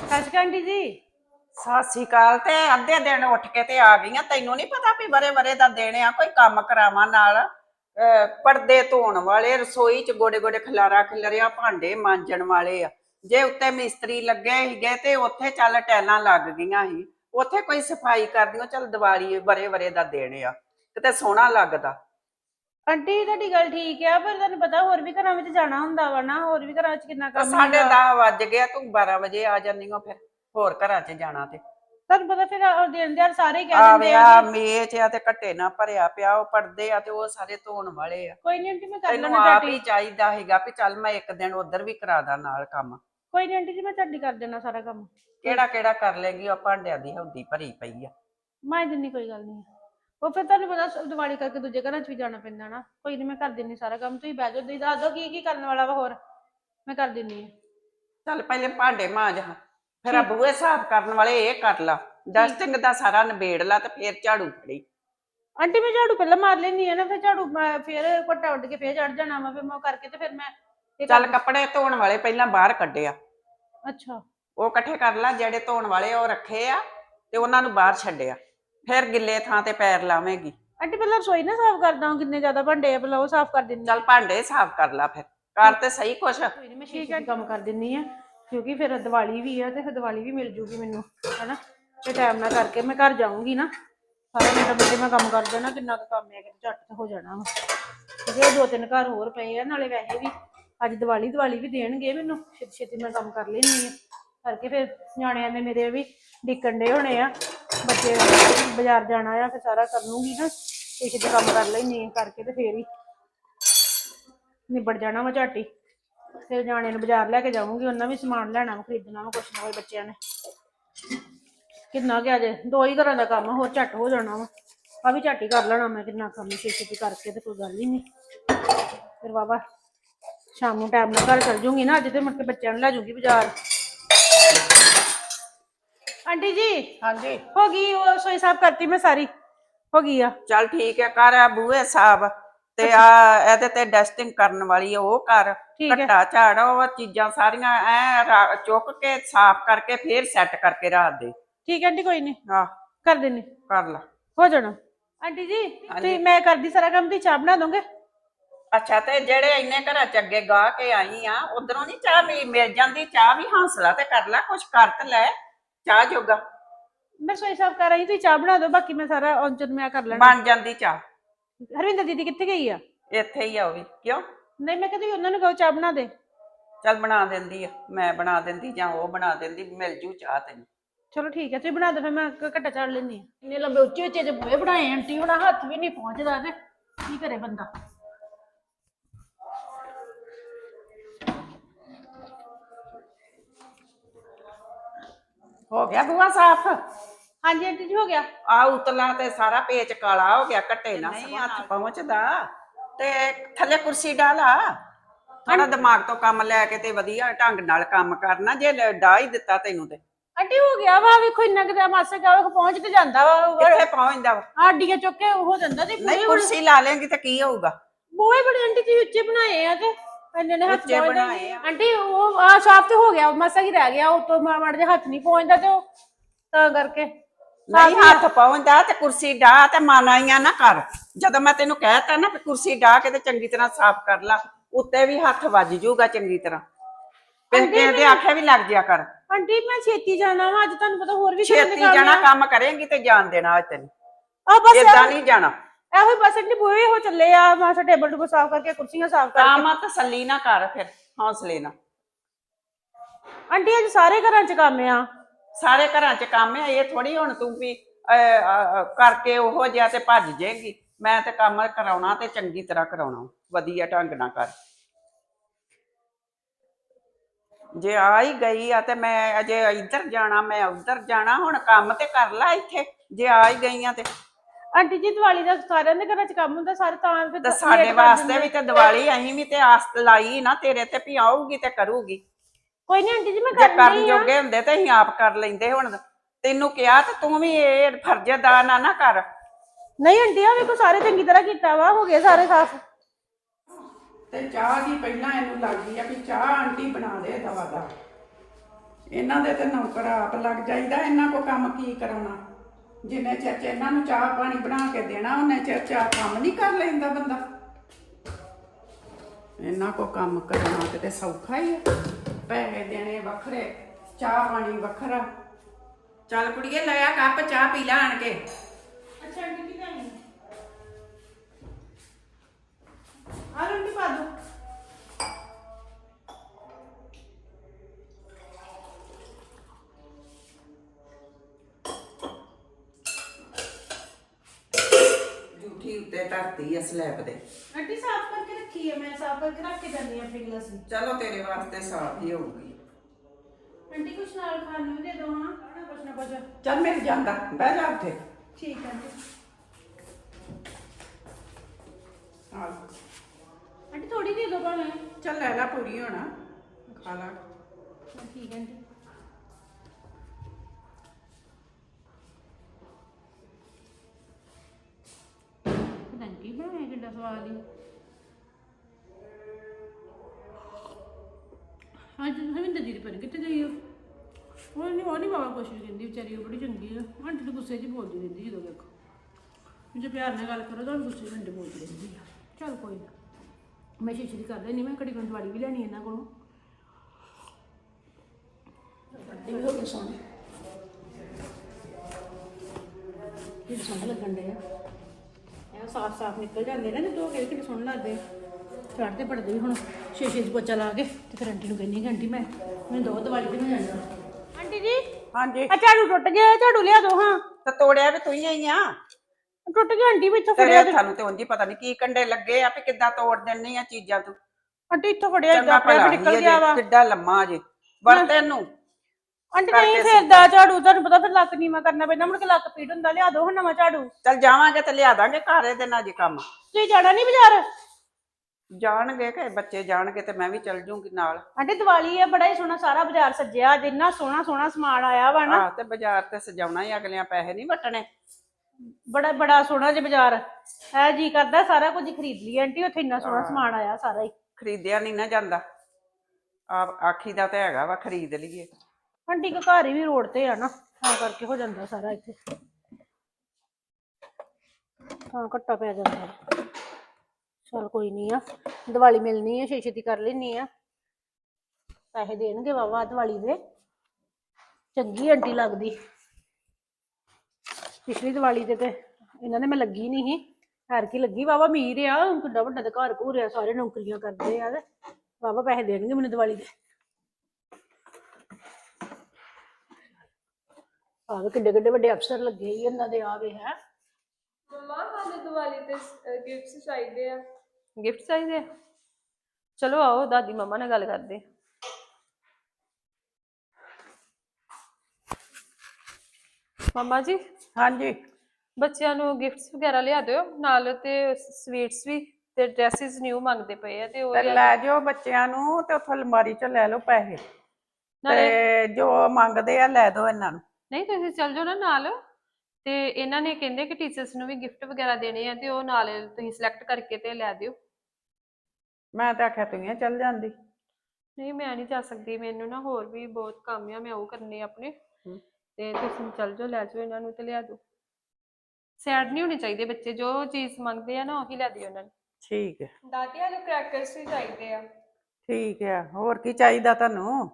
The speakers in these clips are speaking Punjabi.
ਸਤਿ ਸ਼੍ਰੀ ਅਕਾਲ ਆਂਟੀ ਜੀ। ਸਤਿ ਸ੍ਰੀ ਅਕਾਲ ਤੇ ਅੱਧੇ ਦਿਨ ਉੱਠ ਕੇ ਤੇ ਆ ਗਈਆਂ ਤੈਨੂੰ ਨਹੀਂ ਪਤਾ ਵੀ ਬਰੇ ਬਰੇ ਦਾ ਦੇਣ ਆ, ਕੋਈ ਕੰਮ ਕਰਾਵਾਂ ਨਾਲ। ਅਹ, ਪਰਦੇ ਧੋਣ ਵਾਲੇ, ਰਸੋਈ ਚ ਗੋਡੇ ਗੋਡੇ ਖਲਾਰਾ ਖਿਲਰਿਆ, ਭਾਂਡੇ ਮਾਂਜਣ ਵਾਲੇ ਆ। ਜੇ ਉੱਤੇ ਮਿਸਤਰੀ ਲੱਗੇ ਸੀਗੇ ਤੇ ਉੱਥੇ ਚੱਲ ਟੈਲਾਂ ਲੱਗ ਗਈਆਂ ਸੀ। ਉੱਥੇ ਕੋਈ ਸਫ਼ਾਈ ਕਰਦੀਆਂ ਚੱਲ ਦੀਵਾਲੀ ਬਰੇ ਬਰੇ ਦਾ ਦੇਣ ਆ। ਕਿਤੇ ਸੋਹਣਾ ਲੱਗਦਾ। ਆਂਟੀ ਤੁਹਾਡੀ ਗੱਲ ਠੀਕ ਆ ਪਰ ਤੁਹਾਨੂੰ ਪਤਾ ਹੋਰ ਵੀ ਘਰਾਂ ਵਿੱਚ ਜਾਣਾ ਹੁੰਦਾ ਵਾ ਨਾ ਹੋਰ ਵੀ ਘਰਾਂ ਵਿੱਚ ਕਿੰਨਾ ਤਾਂ ਕੰਮ ਸਾਢੇ ਹੁੰਦਾ 10 ਵੱਜ ਗਿਆ ਤੂੰ 12 ਵਜੇ ਆ ਜਾਂਦੀ ਹੋ ਫਿਰ ਹੋਰ ਘਰਾਂ 'ਚ ਜਾਣਾ ਤੇ। ਤੁਹਾਨੂੰ ਪਤਾ ਫਿਰ ਉਹ ਦਿਨ ਦਿਹਾੜ ਸਾਰੇ ਹੀ ਕਹਿ ਆ ਦਿੰਦੇ ਆ ਮੇਚ ਆ ਤੇ ਘੱਟੇ ਨਾ ਭਰਿਆ ਪਿਆ ਉਹ ਪੜਦੇ ਆ ਤੇ ਉਹ ਸਾਰੇ ਧੋਣ ਵਾਲੇ ਆ। ਕੋਈ ਨਹੀਂ ਆਂਟੀ ਮੈਂ ਕਰ ਤੈਨੂੰ ਲੈਣਾ ਆਪ ਤੁਹਾਡੀ। ਹੀ ਚਾਹੀਦਾ ਹੈਗਾ ਵੀ ਚੱਲ ਮੈਂ ਇੱਕ ਦਿਨ ਉਧਰ ਵੀ ਕਰਾ ਦਾਂ ਨਾਲ ਕੰਮ। ਕੋਈ ਨਹੀਂ ਆਂਟੀ ਜੀ ਮੈਂ ਤੁਹਾਡੀ ਕਰ ਦੇਣਾ ਸਾਰਾ ਕੰਮ। ਕਿਹੜਾ ਕਿਹੜਾ ਕਰ ਲੇਗੀ ਉਹ ਭਾਂਡਿਆਂ ਦੀ ਹੌਦੀ ਭਰੀ ਪਈ ਆ। ਮੈਂ ਦਿੰਨੀ ਕੋਈ ਗੱਲ ਨਹੀਂ ਉਹ ਫਿਰ ਤੁਹਾਨੂੰ ਪਤਾ ਸ- ਦੀਵਾਲੀ ਕਰਕੇ ਦੂਜੇ ਘਰਾਂ 'ਚ ਵੀ ਜਾਣਾ ਪੈਂਦਾ ਨਾ। ਕੋਈ ਨਹੀਂ ਮੈਂ ਕਰ ਦਿੰਨੀ ਸਾਰਾ ਕੰਮ ਤੁਸੀਂ ਬਹਿ ਜਾਓ ਤੁਸੀਂ ਦੱਸ ਦਿਓ ਕੀ ਕੀ ਕਰਨ ਵਾਲਾ ਵਾ ਹੋਰ। ਮੈਂ ਕਰ ਦਿੰਨੀ ਆ। ਚੱਲ ਪਹਿਲੇ ਭਾਂਡੇ ਮਾਂਜ ਹਾਂ। ਫਿਰ ਆ ਬੂਹੇ ਸਾਫ਼ ਕਰਨ ਵਾਲੇ ਇਹ ਕਰ ਲਾ। ਡਸਟਿੰਗ ਦਾ ਸਾਰਾ ਨਿਬੇੜ ਲਾ ਤੇ ਫਿਰ ਝਾੜੂ ਫੜੀ। ਆਂਟੀ ਮੈਂ ਝਾੜੂ ਪਹਿਲਾਂ ਮਾਰ ਲੈਣੀ ਆ ਨਾ ਫਿਰ ਝਾੜੂ ਮੈਂ ਫਿਰ ਘੱਟਾ ਉੱਡ ਕੇ ਫਿਰ ਚੜ ਜਾਣਾ ਵਾ ਫਿਰ ਮੈਂ ਉਹ ਕਰਕੇ ਤੇ ਫਿਰ ਮੈਂ ਇਹ ਚੱਲ ਕੱਪੜੇ ਧੋਣ ਵਾਲੇ ਪਹਿਲਾਂ ਬਾਹਰ ਕੱਢਿਆ ਅੱਛਾ। ਉਹ ਇਕੱਠੇ ਕਰ ਲਾ ਜਿਹੜੇ ਧੋਣ ਵਾਲੇ ਉਹ ਰੱਖੇ ਆ ਤੇ ਉਹਨਾਂ ਨੂੰ ਬਾਹਰ ਛੱਡਿਆ। ਫਿਰ ਗਿੱਲੇ ਥਾਂ ਤੇ ਪੈਰ ਲਾਵੇਂਗੀ। ਆਂਟੀ ਪਹਿਲਾਂ ਰਸੋਈ ਨਾ ਸਾਫ਼ ਕਰਦਾ ਹਾਂ ਕਿੰਨੇ ਜ਼ਿਆਦਾ ਭਾਂਡੇ ਆ ਪਹਿਲਾਂ ਉਹ ਸਾਫ਼ ਕਰ ਦਿੰਦੀ ਚੱਲ ਭਾਂਡੇ ਸਾਫ਼ ਕਰ ਲਾ ਫਿਰ ਕਰ ਤੇ ਸਹੀ ਕੁਛ। ਕੋਈ ਨਹੀਂ ਮੈਂ ਸ਼ੀਸ਼ੇ ਕੰਮ ਕਰ ਦਿੰਨੀ ਆ ਕਿਉਂਕਿ ਫਿਰ ਦੀਵਾਲੀ ਵੀ ਆ ਤੇ ਫਿਰ ਦੀਵਾਲੀ ਵੀ ਮਿਲ ਜੂਗੀ ਮੈਨੂੰ ਹਨਾ? ਤੇ ਟਾਈਮ ਨਾਲ ਕਰਕੇ ਮੈਂ ਘਰ ਜਾਊਂਗੀ ਨਾ ਸਾਰਾ ਮਿੰਟ ਮਿੰਟ ਮੈਂ ਕੰਮ ਕਰ ਦੇਣਾ ਕਿੰਨਾ ਕੁ ਕੰਮ ਹੈ ਕਿ ਝੱਟ ਤੇ ਹੋ ਜਾਣਾ ਵਾ। ਕਿਉਂਕਿ ਦੋ ਤਿੰਨ ਘਰ ਹੋਰ ਪਏ ਆ ਨਾਲੇ ਵੈਸੇ ਵੀ ਅੱਜ ਦੀਵਾਲੀ ਦੀਵਾਲੀ ਵੀ ਦੇਣਗੇ ਮੈਨੂੰ ਛੇਤੀ ਛੇਤੀ ਮੈਂ ਕੰਮ ਕਰ ਲੈਣੀ ਆ ਕਰਕੇ ਫਿਰ ਨਿਆਣਿਆਂ ਨੇ ਮੇਰੇ ਵੀ ਡਿੱਕਣ ਦੇ ਹੋਣੇ ਆ ਬੱਚੇ ਬਾਜ਼ਾਰ ਜਾਣਾ ਆ, ਫਿਰ ਸਾਰਾ ਕਰ ਲੂੰਗੀ ਨਾ। ਛੇਤੀ ਛੇਤੀ ਕੰਮ ਕਰ ਲੈਣੀ ਆ ਕਰਕੇ ਤੇ ਫੇਰ ਹੀ। ਨਿਬੜ ਜਾਣਾ ਵਾ ਝਾਟੀ। ਫਿਰ ਜਾਣੇ ਨੂੰ ਬਾਜ਼ਾਰ ਲੈ ਕੇ ਜਾਵਾਂਗੀ ਉਹਨਾਂ ਵੀ ਸਮਾਨ ਲੈਣਾ ਵਾ, ਖਰੀਦਣਾ ਵਾ, ਕੁਛ ਨਾ ਕੋਈ ਬੱਚਿਆਂ ਨੇ। ਕਿੰਨਾ ਕਿ ਅਜੇ ਦੋ ਹੀ ਘਰਾਂ ਦਾ ਕੰਮ ਹੋਰ ਝੱਟ ਹੋ ਜਾਣਾ ਵਾ। ਆ ਵੀ ਝਾਟੀ ਕਰ ਲੈਣਾ ਮੈਂ, ਕਿੰਨਾ ਕੰਮ ਛੇਤੀ ਕਰਕੇ ਤੇ ਕੋਈ ਗੱਲ ਹੀ ਨਹੀਂ। ਫਿਰ ਬਾਬਾ ਸ਼ਾਮ ਨੂੰ ਟਾਈਮ ਨਾਲ ਘਰ ਚਲ ਜੂੰਗੀ ਨਾ, ਅੱਜ ਤੇ ਮੁੜ ਕੇ ਬੱਚਿਆਂ ਨੂੰ ਲੈ ਜੂੰਗੀ ਬਾਜ਼ਾਰ। ਆਂਟੀ ਜੀ? ਹਾਂਜੀ। ਹੋ ਗਈ ਉਹ ਸੋਈ ਸਾਫ਼ ਕਰਤੀ ਮੈਂ ਸਾਰੀ। ਹੋ ਗਈ ਆ। ਚੱਲ ਠੀਕ ਹੈ ਕਰ ਆ ਬੂਹੇ ਸਾਬ ਤੇ ਆ ਇਹਦੇ ਤੇ ਡਸਟਿੰਗ ਕਰਨ ਵਾਲੀ ਆ, ਉਹ ਕਰ। ਠੀਕ ਹੈ। ਘੱਟਾ ਝਾੜ ਉਹ ਚੀਜ਼ਾਂ ਸਾਰੀਆਂ ਐ ਰਾ- ਚੁੱਕ ਕੇ ਸਾਫ਼ ਕਰਕੇ ਫੇਰ ਸੈੱਟ ਕਰਕੇ ਰੱਖ ਦੇ। ਠੀਕ ਹੈ ਆਂਟੀ ਕੋਈ ਨਹੀਂ। ਆਹ ਕਰ ਦਿੰਨੀ। ਕਰ ਲਾ। ਹੋ ਜਾਣਾ। ਆਂਟੀ ਜੀ ਤੇ ਮੈਂ ਕਰਦੀ ਸਾਰਾ ਕੰਮ ਤੁਸੀਂ ਚਾਹ ਬਣਾ ਦੋਗੇ? ਅੱਛਾ ਤੇ ਜਿਹੜੇ ਇੰਨੇ ਘਰਾਂ ਚ ਅੱਗੇ ਗਾ ਕੇ ਆਈ ਆ ਉਧਰੋਂ ਨਹੀਂ ਚਾਹ ਵੀ ਮਿਲ ਜਾਂਦੀ? ਚਾਹ ਵੀ ਹੌਸਲਾ ਤੇ ਕਰ ਲੈ ਕੁਛ ਕਰ ਤੇ ਲੈ। ਚਾਹ ਜੋਗਾ। ਮੈਂ ਸੋਈ ਸਾਫ਼ ਕਰ ਰਹੀ ਤੁਸੀਂ ਚਾਹ ਬਣਾ ਦਿਓ ਬਾਕੀ ਮੈਂ ਸਾਰਾ ਔਂਚਨ ਮੈਂ ਕਰ ਲੈਣਾ। ਬਣ ਜਾਂਦੀ ਚਾਹ। ਹਰਵਿੰਦਰ ਦੀਦੀ ਕਿੱਥੇ ਗਈ ਆ? ਇੱਥੇ ਹੀ ਆ ਉਹ ਵੀ। ਕਿਉਂ? ਨਹੀਂ ਮੈਂ ਕਹਿੰਦੀ ਉਹਨਾਂ ਨੂੰ ਕਹੋ ਚਾਹ ਬਣਾ ਦੇ। ਚੱਲ ਬਣਾ ਦਿੰਦੀ ਆ ਮੈਂ ਬਣਾ ਦਿੰਦੀ ਜਾਂ ਉਹ ਬਣਾ ਦਿੰਦੀ ਮਿਲ ਜੂ ਚਾਹ ਤੈਨੂੰ। ਚਲੋ ਠੀਕ ਹੈ ਤੁਸੀਂ ਬਣਾ ਦਿਓ ਫਿਰ ਮੈਂ ਘੱਟਾ ਚਾੜ ਲੈਂਦੀ ਹਾਂ ਇੰਨੇ ਲੰਬੇ ਉੱਚੇ ਉੱਚੇ ਜਿਹੇ ਬੂਹੇ ਬਣਾਏ ਆਂਟੀ ਹੁਣ ਹੱਥ ਵੀ ਨਹੀਂ ਪਹੁੰਚਦਾ ਤੇ। ਕੀ ਕਰੇ ਬੰਦਾ? ਹੋ ਗਿਆ ਬੂਆ ਸਾਫ਼? ਹਾਂਜੀ ਆਂਟੀ ਜੀ ਹੋ ਗਿਆ। ਆ ਉਤਲਾ ਤੇ ਸਾਰਾ ਪੇਚ ਕਾਲਾ ਹੋ ਗਿਆ ਕੱਟੇ ਨਾ ਨਹੀਂ ਹੱਥ ਪਹੁੰਚਦਾ। ਤੇ ਥੱਲੇ ਕੁਰਸੀ ਡਾਲਾ ਥੋੜਾ ਦਿਮਾਗ ਤੋਂ ਕੰਮ ਲੈ ਕੇ ਤੇ ਵਧੀਆ ਢੰਗ ਨਾਲ ਕੰਮ ਕਰਨਾ ਜੇ ਡਾਹ ਹੀ ਦਿੱਤਾ ਤੈਨੂੰ ਤੇ। ਆਂਟੀ ਹੋ ਗਿਆ ਵਾ ਵੇਖੋ ਇੰਨਾ ਕਿਤੇ ਮਾਸੇ ਵੇਖੋ ਪਹੁੰਚ ਤੇ ਜਾਂਦਾ ਵਾ ਕਿੱਥੇ ਪਹੁੰਚਦਾ ਵਾ? ਆਡੀਆਂ ਚੁੱਕ ਕੇ ਹੋ ਜਾਂਦਾ ਤੇ ਨਹੀਂ ਕੁਰਸੀ ਲਾ ਲੇਂਗੀ ਤੇ ਕੀ ਹੋਊਗਾ? ਬੂਹੇ ਬੜੇ ਆਂਟੀ ਜੀ ਉੱਚੇ ਬਣਾਏ ਆ ਤੇ। ਇੰਨੇ ਨੇ ਹੱਥ ਉੱਚੇ ਪਹੁੰਚਦੇ ਬਣਾਏ ਨਹੀਂ। ਆ। ਆਂਟੀ ਉਹ ਆ ਸਾਫ਼ ਤੇ ਹੋ ਗਿਆ ਮਾਸਾ ਹੀ ਰਹਿ ਗਿਆ ਉਤੋਂ ਮਾੜ ਜਿਹਾ ਹੱਥ ਨਹੀਂ ਪਹੁੰਚਦਾ ਤੇ ਉਹ ਤਾਂ ਕਰਕੇ ਨਹੀਂ ਹੱਥ ਪਹੁੰਚਦਾ ਤੇ ਕੁਰਸੀ ਡਾਹ ਤੇ ਮਾਨਾਈਆਂ ਨਾ ਕਰ ਜਦੋਂ ਮੈਂ ਤੈਨੂੰ ਕਹਿਤਾ ਨਾ ਵੀ ਕੁਰਸੀ ਡਾਹ ਕੇ ਤੇ ਚੰਗੀ ਤਰ੍ਹਾਂ ਸਾਫ਼ ਕਰ ਲਾ ਉੱਤੇ ਵੀ ਹੱਥ ਵੱਜ ਜਾਊਗਾ ਚੰਗੀ ਤਰ੍ਹਾਂ ਤੇ ਕਹਿੰਦੇ ਆਖੇ ਵੀ ਲੱਗ ਜਿਆ ਕਰ ਆਂਟੀ ਮੈਂ ਛੇਤੀ ਜਾਣਾ ਵਾ ਅੱਜ ਤੁਹਾਨੂੰ ਪਤਾ ਹੋਰ ਵੀ ਦੇ ਛੇਤੀ ਜਾਣਾ ਆ। ਕੰਮ ਕਰੇਂਗੀ ਤੇ ਜਾਣ ਦੇਣਾ ਅੱਜ ਤੈਨੂੰ ਆ ਬਸ ਏਦਾਂ ਨਹੀਂ ਜਾਣਾ ਇਹੋ ਹੀ ਬਸ ਆਂਟੀ ਬੂਹੇ ਹੋ ਚੱਲੇ ਆ ਮਾਸਾ ਟੇਬਲ ਟੂਬਲ ਸਾਫ਼ ਕਰਕੇ ਕੁਰਸੀਆਂ ਸਾਫ਼ ਕਰਕੇ। ਕੰਮ ਆ ਤਸੱਲੀ ਨਾ ਕਰ ਫਿਰ ਹੌਸਲੇ ਨਾਲ। ਆਂਟੀ ਅੱਜ ਸਾਰੇ ਘਰਾਂ 'ਚ ਕੰਮ ਆ। ਸਾਰੇ ਘਰਾਂ 'ਚ ਕੰਮ ਆ ਇਹ ਥੋੜੀ ਹੁਣ ਤੂੰ ਵੀ ਅਹ, ਅਹ, ਕਰਕੇ ਉਹੋ ਜਿਹਾ ਤੇ ਭੱਜ ਜਾਏਗੀ। ਮੈਂ ਤੇ ਕੰਮ ਕਰਾਉਣਾ ਤੇ ਚੰਗੀ ਤਰ੍ਹਾਂ ਕਰਾਉਣਾ ਵਧੀਆ ਢੰਗ ਨਾਲ ਕਰ। ਜੇ ਆ ਹੀ ਗਈ ਆ ਤੇ ਮੈਂ ਅਜੇ ਇੱਧਰ ਜਾਣਾ ਮੈਂ ਉੱਧਰ ਜਾਣਾ ਹੁਣ ਕੰਮ ਤੇ ਕਰ ਲੈ ਇੱਥੇ। ਜੇ ਆ ਹੀ ਗਈ ਆ ਤੇ ਆਂਟੀ ਜੀ ਦੀਵਾਲੀ ਦਾ ਸਾਰਿਆਂ ਦੇ ਘਰਾਂ 'ਚ ਕੰਮ ਹੁੰਦਾ ਸਾਰੇ ਤਾਂ ਫਿਰ ਤੇ late ਸਾਡੇ ਕਰ ਵਾਸਤੇ ਦਿੰਦੇ। ਵੀ ਤੇ ਦੀਵਾਲੀ ਅਸੀਂ ਵੀ ਤੇ ਆਸ ਲਾਈ ਨਾ ਤੇਰੇ ਤੇ ਵੀ ਆਊਗੀ ਤੇ ਕਰੂਗੀ। ਕੋਈ ਨਹੀਂ ਆਂਟੀ ਜੀ ਮੈਂ ਜੇ ਕਰਨ ਕਰਨੀ ਜੋਗੇ ਹੁੰਦੇ ਤੇ ਅਸੀਂ ਆਪ ਕਰ ਲੈਂਦੇ ਹੁਣ। ਤੈਨੂੰ ਕਿਹਾ ਤੇ ਤੂੰ ਵੀ ਇਹ ਫਰਜ਼ੇਦਾਰ ਨਾ ਨਾ ਕਰ। ਨਹੀਂ ਆਂਟੀ ਆ ਵੇਖੋ ਸਾਰੇ ਚੰਗੀ ਤਰ੍ਹਾਂ ਕੀਤਾ ਵਾ ਹੋ ਗਏ ਸਾਰੇ ਸਾਫ਼। ਤੇ ਚਾਹ ਦੀ ਪਹਿਲਾਂ ਇਹਨੂੰ ਲੱਗਦੀ ਆ ਵੀ ਚਾਹ ਆਂਟੀ ਬਣਾ ਦੇ ਦਵਾ ਦਾ। ਇਹਨਾਂ ਦੇ ਤੇ ਨੌਕਰ ਆਪ ਲੱਗ ਜਾਈਦਾ ਇਹਨਾਂ ਕੋ ਕੰਮ ਕੀ ਕਰਾਉਣਾ। ਜਿੰਨੇ ਚਿਰ ਇਹਨਾਂ ਨੂੰ ਚਾਹ ਪਾਣੀ ਬਣਾ ਕੇ ਦੇਣਾ, ਉਹਨੇ ਚਿਰ ਚਾਹ ਕੰਮ ਨਹੀਂ ਕਰ ਲੈਂਦਾ ਬੰਦਾ। ਇਹਨਾਂ ਕੋ ਕੰਮ ਕਰਨਾ ਕਿਤੇ ਸੌਖਾ ਹੀ ਹੈ ਪੈਸੇ ਦੇਣੇ ਵੱਖਰੇ, ਚਾਹ ਪਾਣੀ ਵੱਖਰਾ। ਚੱਲ ਕੁੜੀਏ, ਲੈ ਆ ਕੱਪ, ਚਾਹ ਪੀ ਲੈ ਆਣ ਕੇ। ਅੱਛਾ, ਆਂਟੀ ਕੀ ਲੈਣੀ? ਆ ਰੰਡੀ ਪਾ ਦੋ ਝੂਠੀ ਉੱਤੇ ਧਰਤੀ ਐ ਸਲੈਬ ਦੇ। ਆਂਟੀ ਸਾਫ਼ ਕਰਕੇ ਰੱਖੀ ਹੈ ਮੈਂ ਸਾਫ਼ ਕਰਕੇ ਰੱਖ ਕੇ ਜਾਂਦੀ ਆ ਆਪਣੀ ਗਲਾਸ ਚਲੋ ਤੇਰੇ ਵਾਸਤੇ ਸਾਫ਼ ਹੀ ਹੋਊਗੀ। ਆਂਟੀ ਕੁਛ ਨਾਲ ਖਾਣ ਨੂੰ ਦੇ ਦੋ ਹਾਂ? ਖਾਣਾ ਕੁਛ ਨਾ ਕੁਛ। ਚੱਲ ਮਿਲ ਜਾਂਦਾ ਬਹਿ ਜਾ ਉੱਥੇ। ਠੀਕ ਹੈ ਆਂਟੀ। ਆ ਆਂਟੀ ਥੋੜੀ ਦੇ ਦੋ ਭਾਵੇਂ। ਚੱਲ ਲੈ ਲੈ ਪੂਰੀ ਹੋਣਾ। ਖਾ ਲਾ। ਠੀਕ ਹੈ ਆਂਟੀ। ਪਤਾ ਬਣਾਇਆ ਕਿੱਡਾ ਸਵਾਦ ਹੀ ਅੱਜ ਹਵਿੰਦਰ ਦੀ ਪਰ ਕਿੱਥੇ ਗਈ ਉਹ ਉਹ ਨਹੀਂ ਉਹ ਨਹੀਂ ਬਾਬਾ ਕੁਛ ਕਹਿੰਦੀ, ਵਿਚਾਰੀ ਉਹ ਬੜੀ ਚੰਗੀ ਆ। ਆਂਟੀ ਤਾਂ ਗੁੱਸੇ 'ਚ ਬੋਲਦੀ ਰਹਿੰਦੀ ਜਦੋਂ ਵੇਖੋ। ਜੇ ਪਿਆਰ ਨਾਲ ਗੱਲ ਕਰੋ ਤਾਂ ਗੁੱਸੇ 'ਚ ਘੰਟੇ ਬੋਲਦੀ ਰਹਿੰਦੀ ਆ। ਚੱਲ ਕੋਈ ਨਾ। ਮੈਂ ਸ਼ੀਸ਼ੇ ਕਰ ਲੈਣੀ ਮੈਂ ਕੜੀ ਕੰਟਵਾੜੀ ਵੀ ਲੈਣੀ ਇਹਨਾਂ ਕੋਲੋਂ। ਇਹ ਹੋ ਗਏ ਸੋਹਣੇ ਇਹ ਸੋਹਣੇ ਲੱਗਣ ਦੇ ਆ ਇਹ ਸਾਫ਼ ਸਾਫ਼ ਨਿਕਲ ਜਾਂਦੇ ਨੇ ਤੇ ਧੋ ਕੇ ਕਿੰਨੇ ਸੋਹਣੇ ਲੱਗਦੇ ਚੜਦੇ ਪੜਦੇ ਵੀ ਹੁਣ ਸ਼ੀਸ਼ੇ 'ਚ ਪੋਚਾ ਲਾ ਕੇ ਤੇ ਫਿਰ ਆਂਟੀ ਨੂੰ ਕਹਿੰਦੀ ਕਿ ਆਂਟੀ ਮੈਂ ਮੈਨੂੰ ਦੋ ਦਵਾਈ ਤੇ ਮੈਂ ਜਾਣਾ ਆਂਟੀ ਜੀ? ਹਾਂਜੀ। ਆ ਝਾੜੂ ਟੁੱਟ ਗਿਆ ਝਾੜੂ ਲਿਆ ਦੋ ਹਾਂ। ਤੇ ਤੋੜਿਆ ਵੀ ਤੂੰ ਹੀ ਆਈ ਆ। ਟੁੱਟ ਗਿਆ ਆਂਟੀ ਵੀ ਇੱਥੋਂ ਫੜਿਆ ਤੇ ਹੱਥਾਂ ਨੂੰ ਤੇ ਉਂਝ ਹੀ ਪਤਾ ਨਹੀਂ ਕੀ ਕੰਡੇ ਲੱਗੇ ਆ ਵੀ ਕਿੱਦਾਂ ਤੋੜ ਦੇਣੀ ਆ ਚੀਜ਼ਾਂ ਤੂੰ। ਆਂਟੀ ਇੱਥੋਂ ਫੜਿਆ ਇਦਾਂ ਹੀ ਨਿਕਲ ਗਿਆ ਵਾ। ਕਿੱਡਾ ਲੰਮਾ ਜੇ। ਵਰਤੇ ਨੂੰ ਆਂਟੀ ਨਹੀਂ ਫੇਰਦਾ ਝਾੜੂ ਤੁਹਾਨੂੰ ਪਤਾ ਫਿਰ ਲੱਕ ਨੀਵਾ ਕਰਨਾ ਪੈਂਦਾ ਮੁੜ ਕੇ ਲੱਕ ਪੀੜ ਹੁੰਦਾ ਲਿਆ ਦੋ ਹੁਣ ਨਵਾਂ ਝਾੜੂ। ਚੱਲ ਜਾਵਾਂਗੇ ਤੇ ਲਿਆ ਦਾਂਗੇ ਘਰ ਇਹਦੇ ਨਾਲ ਜੀ ਕੰਮ। ਤੁਸੀਂ ਜਾਣਾ ਨਹੀਂ ਬਾਜ਼ਾਰ? ਜਾਣਗੇ ਕਿ ਬੱਚੇ ਜਾਣਗੇ ਤੇ ਮੈਂ ਵੀ ਚੱਲ ਜੂੰਗੀ ਨਾਲ। ਆਂਟੀ ਦੀਵਾਲੀ ਹੈ ਬੜਾ ਹੀ ਸੋਹਣਾ ਸਾਰਾ ਬਾਜ਼ਾਰ ਸੱਜਿਆ ਜਿੰਨਾ ਸੋਹਣਾ ਸੋਹਣਾ ਸਮਾਨ ਆਇਆ ਵਾ ਨਾ। ਆਹ ਤੇ ਬਾਜ਼ਾਰ ਤੇ ਸਜਾਉਣਾ ਹੀ ਅਗਲਿਆਂ ਪੈਸੇ ਨਹੀਂ ਵਟਣੇ। ਬੜਾ ਬੜਾ ਸੋਹਣਾ ਜਿਹਾ ਬਾਜ਼ਾਰ। ਹੈ ਜੀ ਕਰਦਾ ਸਾਰਾ ਕੁਝ ਖਰੀਦ ਲਈ ਆਂਟੀ ਉੱਥੇ ਇੰਨਾ ਸੋਹਣਾ ਸਮਾਨ ਆਇਆ ਸਾਰਾ ਹੀ। ਖਰੀਦਿਆ ਨਹੀਂ ਨਾ ਜਾਂਦਾ। ਆਖੀ ਦਾ ਤੇ ਹੈਗਾ ਵਾ ਖਰੀਦ ਲਈਏ। ਆਂਟੀ ਕੋ ਘਰ ਹੀ ਵੀ ਰੋਡ ਤੇ ਆ ਨਾ, ਤਾਂ ਕਰਕੇ ਹੋ ਜਾਂਦਾ ਸਾਰਾ ਇੱਥੇ। ਹਾਂ, ਘੱਟਾ ਪੈ ਜਾਂਦਾ। ਵਾ। ਚੱਲ ਕੋਈ ਨਹੀਂ ਆ, ਦੀਵਾਲੀ ਮਿਲਣੀ ਆ ਛੇ ਛੇਤੀ ਕਰ ਲੈਣੀ ਆ। ਪੈਸੇ ਦੇਣਗੇ ਵਾਵਾ ਦੀਵਾਲੀ ਦੇ। ਚੰਗੀ ਆਂਟੀ ਲੱਗਦੀ। ਪਿਛਲੀ ਦੀਵਾਲੀ ਤੇ ਤੇ ਇਹਨਾਂ ਨੇ ਮੈਂ ਲੱਗੀ ਨਹੀਂ ਸੀ। ਹਰ ਕੀ ਲੱਗੀ ਵਾਵਾ ਮੀਰ ਆ, ਕਿੱਡਾ ਵੱਡਾ ਤੇ ਘਰ ਘੂਰਿਆ, ਸਾਰੇ ਨੌਕਰੀਆਂ ਕਰਦੇ ਆ ਤੇ ਵਾਵਾ ਪੈਸੇ ਦੇਣਗੇ ਮੈਨੂੰ ਦੀਵਾਲੀ ਦੇ। ਆਹ ਕਿੱਡੇ ਕਿੱਡੇ ਵੱਡੇ ਅਫਸਰ ਲੱਗੇ ਹੀ ਇਹਨਾਂ ਦੇ ਆਵੇ ਹੈ। ਮਮਾ ਸਾਨੂੰ ਦੀਵਾਲੀ ਤੇ ਗਿਫਟਸ ਚਾਹੀਦੇ ਆ। ਗਿਫਟ ਚਾਹੀਦੇ ਆ? ਚਲੋ ਆਓ ਦਾਦੀ ਮੰਮਾ ਨਾਲ ਗੱਲ ਕਰਦੇ ਆ। ਮੰਮਾ ਜੀ ਹਾਂਜੀ। ਬੱਚਿਆਂ ਨੂੰ ਗਿਫਟਸ ਵਗੈਰਾ ਲਿਆ ਦਿਓ। ਨਾਲ ਤੇ ਸਵੀਟਸ ਵੀ ਤੇ ਡਰੈਸਸ ਨਿਊ ਮੰਗਦੇ ਪਏ ਆ ਤੇ ਉਹ ਤੇ ਲਿਆ- ਲੈ ਜਾਓ ਬੱਚਿਆਂ ਨੂੰ ਤੇ ਉੱਥੋਂ ਅਲਮਾਰੀ ਚੋਂ ਲੈ ਲਓ ਪੈਸੇ। ਨਾਲੇ ਤੇ ਜੋ ਮੰਗਦੇ ਆ ਲੈ ਦਿਓ ਇਹਨਾਂ ਨੂੰ। ਨਹੀਂ ਤੁਸੀਂ ਚੱਲ ਜਾਓ ਨਾ ਨਾਲ। ਤੇ ਇਹਨਾਂ ਨੇ ਕਹਿੰਦੇ ਕਿ ਟੀਚਰਸ ਨੂੰ ਵੀ ਗਿਫਟ ਵਗੈਰਾ ਦੇਣੇ ਆ ਤੇ ਉਹ ਨਾਲ ਤੁਸੀਂ ਸਿਲੈਕਟ ਕਰਕੇ ਤੇ ਲੈ ਦਿਓ। ਮੈਂ ਤਾਂ ਆਖਿਆ ਤੂੰ ਹੀ ਚੱਲ ਜਾਂਦੀ। ਨਹੀਂ ਮੈਂ ਨਹੀਂ ਜਾ ਸਕਦੀ। ਮੈਨੂੰ ਨਾ ਹੋਰ ਵੀ ਬਹੁਤ ਕੰਮ ਆ ਮੈਂ ਉਹ ਕਰਨੇ ਆਪਣੇ। ਤੇ ਤੁਸੀਂ ਚੱਲ ਜਾਓ ਲੈ ਜਾਓ ਇਹਨਾਂ ਨੂੰ ਤੇ ਲਿਆ ਦਿਓ। ਸੈਡ ਨਹੀਂ ਹੋਣੇ ਚਾਹੀਦੇ ਬੱਚੇ ਜੋ ਚੀਜ਼ ਮੰਗਦੇ ਆ ਨਾ ਉਹੀ ਲੈ ਦਿਓ ਉਹਨਾਂ ਨੂੰ। ਠੀਕ ਹੈ। ਦਾਦੀ ਸਾਨੂੰ ਕ੍ਰੈਕਰਸ ਵੀ ਚਾਹੀਦੇ ਆ। ਠੀਕ ਹੈ। ਹੋਰ ਕੀ ਚਾਹੀਦਾ ਤੁਹਾਨੂੰ?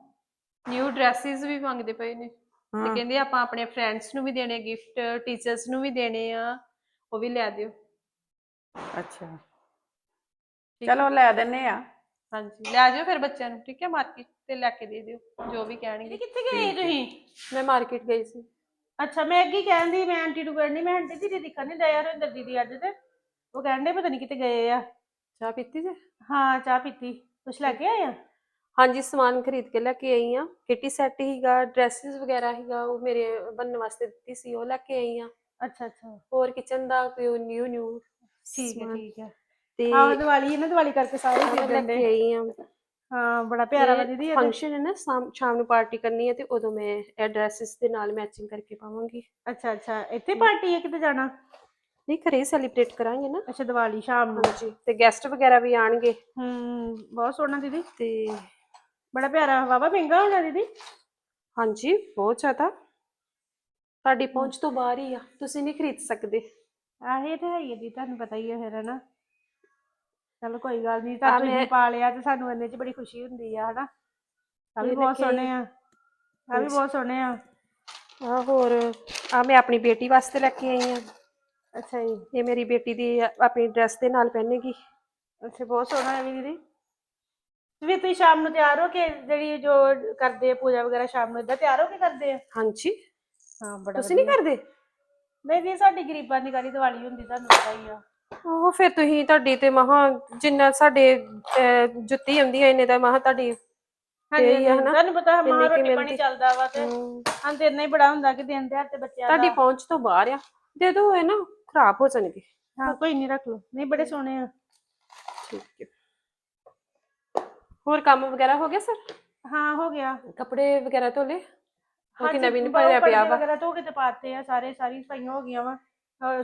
ਨਿਊ ਡਰੈਸਸ ਵੀ ਮੰਗਦੇ ਪਏ ਨੇ। ਤੇ ਕਹਿੰਦੇ ਆਪਾਂ ਆਪਣੇ ਫਰੈਂਡਸ ਨੂੰ ਵੀ ਦੇਣੇ ਗਿਫਟ ਟੀਚਰਸ ਨੂੰ ਵੀ ਦੇਣੇ ਆ ਉਹ ਵੀ ਲੈ ਦਿਓ। ਅੱਛਾ। ਚਲੋ ਲੈ ਦਿੰਨੇ ਆ। ਹਾਂਜੀ ਲੈ ਜਾਓ ਫਿਰ ਬੱਚਿਆਂ ਨੂੰ ਠੀਕ ਹੈ ਮਾਰਕੀਟ ਤੇ ਲੈ ਕੇ ਦੇ ਦਿਓ ਜੋ ਵੀ ਕਹਿਣਗੇ। ਕਿੱਥੇ ਗਏ ਤੁਸੀਂ? ਮੈਂ ਮਾਰਕੀਟ ਗਈ ਸੀ। ਅੱਛਾ ਮੈਂ ਅੱਗੇ ਕਹਿੰਦੀ ਮੈਂ ਆਂਟੀ ਨੂੰ ਕਹਿੰਦੀ ਮੈਂ ਆਂਟੀ ਦੀਦੀ ਦਿਖਣ ਨਹੀਂ ਦਿਆ ਹਰਿੰਦਰ ਦੀਦੀ ਅੱਜ ਤੇ। ਉਹ ਕਹਿੰਦੇ ਪਤਾ ਨਹੀਂ ਕਿਤੇ ਗਏ ਆ। ਚਾਹ ਪੀਤੀ ਜੇ? ਹਾਂ ਚਾਹ ਪੀਤੀ। ਕੁਛ ਲੈ ਕੇ ਆਏ ਆ? ਹਾਂਜੀ ਸਮਾਨ ਖਰੀਦ ਕੇ ਲੈ ਕੇ ਆਈ ਆ। ਕਿਟੀ ਸੈੱਟ ਹੀਗਾ ਡਰੈਸਸ ਵਗੈਰਾ ਹੀਗਾ ਉਹ ਮੇਰੇ ਬੰਨਣ ਵਾਸਤੇ ਦਿੱਤੀ ਸੀ ਉਹ ਲੈ ਕੇ ਆਈ ਆ। ਅੱਛਾ ਅੱਛਾ। ਹੋਰ ਕਿਚਨ ਦਾ ਕੋਈ ਨਿਊ ਨਿਊ ਠੀਕ ਹੈ ਠੀਕ ਹੈ। ਤੇ ਆਹ ਦੀਵਾਲੀ ਹੈ ਨਾ ਦੀਵਾਲੀ ਕਰਕੇ ਸਾਰੇ ਖਰੀਦਣ ਦੇ ਆਈ ਆ। ਹਾਂ ਬੜਾ ਪਿਆਰਾ ਵਾ ਦੀਦੀ ਇਹ। ਫੰਕਸ਼ਨ ਹੈ ਨਾ ਸ਼ਾਮ ਨੂੰ ਪਾਰਟੀ ਕਰਨੀ ਹੈ ਤੇ ਉਦੋਂ ਮੈਂ ਇਹ ਡਰੈਸਸ ਦੇ ਨਾਲ ਮੈਚਿੰਗ ਕਰਕੇ ਪਾਵਾਂਗੀ। ਅੱਛਾ ਅੱਛਾ ਇੱਥੇ ਪਾਰਟੀ ਹੈ ਕਿਤੇ ਜਾਣਾ? ਨਹੀਂ ਘਰੇ ਸੈਲੀਬ੍ਰੇਟ ਕਰਾਂਗੇ ਨਾ। ਅੱਛਾ ਦੀਵਾਲੀ ਸ਼ਾਮ ਨੂੰ। ਹਾਂਜੀ ਤੇ ਗੈਸਟ ਵਗੈਰਾ ਵੀ ਆਣਗੇ। ਹੂੰ ਬਹੁਤ ਸੋਹਣਾ ਦੀਦੀ। ਤੇ ਬੜਾ ਪਿਆਰਾ ਵਾਵਾ ਮਹਿੰਗਾ ਹੋਣਾ ਦੀਦੀ। ਹਾਂਜੀ ਬਹੁਤ ਜ਼ਿਆਦਾ। ਤੁਹਾਡੀ ਪਹੁੰਚ ਤੋਂ ਬਾਹਰ ਹੀ ਆ ਤੁਸੀਂ ਨਹੀਂ ਖਰੀਦ ਸਕਦੇ। ਆਹੇ ਤੇ ਹੈ ਹੀ ਆ ਜੀ ਤੁਹਾਨੂੰ ਪਤਾ ਹੀ ਹੈ ਫਿਰ ਹਨਾ। ਚਲੋ ਕੋਈ ਗੱਲ ਨਹੀਂ ਤਾਂ ਤੁਸੀਂ ਪਾ ਲਿਆ ਤੇ ਸਾਨੂੰ ਇੰਨੇ 'ਚ ਬੜੀ ਖੁਸ਼ੀ ਹੁੰਦੀ ਆ ਹਨਾ। ਆ ਵੀ ਬਹੁਤ ਸੋਹਣੇ ਆ ਆ ਵੀ ਬਹੁਤ ਸੋਹਣੇ ਆ। ਆ ਹੋਰ ਆ ਮੈਂ ਆਪਣੀ ਬੇਟੀ ਵਾਸਤੇ ਲੈ ਕੇ ਆਈ ਆ। ਅੱਛਾ ਜੀ। ਇਹ ਮੇਰੀ ਬੇਟੀ ਦੀ ਆਪਣੀ ਡਰੈਸ ਦੇ ਨਾਲ ਪਹਿਨੇਗੀ। ਅੱਛਾ ਬਹੁਤ ਸੋਹਣਾ ਹੈ ਵੀ ਦੀਦੀ। ਵੀ ਤੁਸੀਂ ਸ਼ਾਮ ਨੂੰ ਤਿਆਰ ਹੋ ਕੇ ਜਿਹੜੀ ਜੋ ਕਰਦੇ ਆ ਪੂਜਾ ਵਗੈਰਾ ਸ਼ਾਮ ਨੂੰ ਇਦਾਂ ਤਿਆਰ ਹੋ ਕੇ ਕਰਦੇ ਆ? ਹਾਂਜੀ। ਹਾਂ ਬੜਾ ਤੁਸੀਂ ਨਹੀਂ ਕਰਦੇ? ਨਹੀਂ ਨਹੀਂ ਸਾਡੀ ਗਰੀਬਾਂ ਦੀ ਕਾਲੀ ਦੀਵਾਲੀ ਹੁੰਦੀ ਤੁਹਾਨੂੰ ਪਤਾ ਹੀ ਆ। ਉਹ ਫਿਰ ਤੁਸੀਂ ਤੁਹਾਡੀ ਤੇ ਮਹਾ ਜਿੰਨਾ ਸਾਡੇ ਜੁੱਤੀ ਆਉਂਦੀ ਹੈ ਇੰਨੇ ਦਾ ਮਹਾ ਤੁਹਾਡੀ ਹਾਂਜੀ? ਤੁਹਾਨੂੰ ਪਤਾ ਇੰਨੀ ਮਾਂ ਕੀ ਰੋਟੀ ਪਾਣੀ। ਚੱਲਦਾ ਵਾ ਤੇ ਹਾਂ। ਤੇ ਇੰਨਾ ਹੀ ਬੜਾ ਹੁੰਦਾ ਕਿ ਦਿਨ ਤੇ ਬੱਚਿਆਂ ਤੁਹਾਡੀ ਪਹੁੰਚ ਤੋਂ ਬਾਹਰ ਆ। ਦੇ ਦੋ ਇਹ ਨਾ ਖਰਾਬ ਹੋ ਜਾਣਗੇ। ਹਾਂ ਕੋਈ ਨਹੀਂ ਰੱਖ ਲਓ। ਨਹੀਂ ਬੜੇ ਸੋਹਣੇ ਆ। ਠੀਕ ਹੈ। ਹੋਰ ਕੰਮ ਵਗੈਰਾ ਹੋ ਗਿਆ ਸਰ? ਹਾਂ ਹੋ ਗਿਆ। ਕੱਪੜੇ ਵਗੈਰਾ ਧੋ ਲਏ? ਉਹ ਕਿ ਹਾਂਜੀ, ਨਵੀਨ ਬਾਹਰ ਭਰਿਆ ਪਿਆ ਵਾ? ਵਗੈਰਾ ਧੋ ਕੇ ਤੇ ਪਾਤੇ ਆ ਸਾਰੇ ਸਾਰੀ ਸਫਾਈਆਂ ਹੋ ਗਈਆਂ ਵਾ।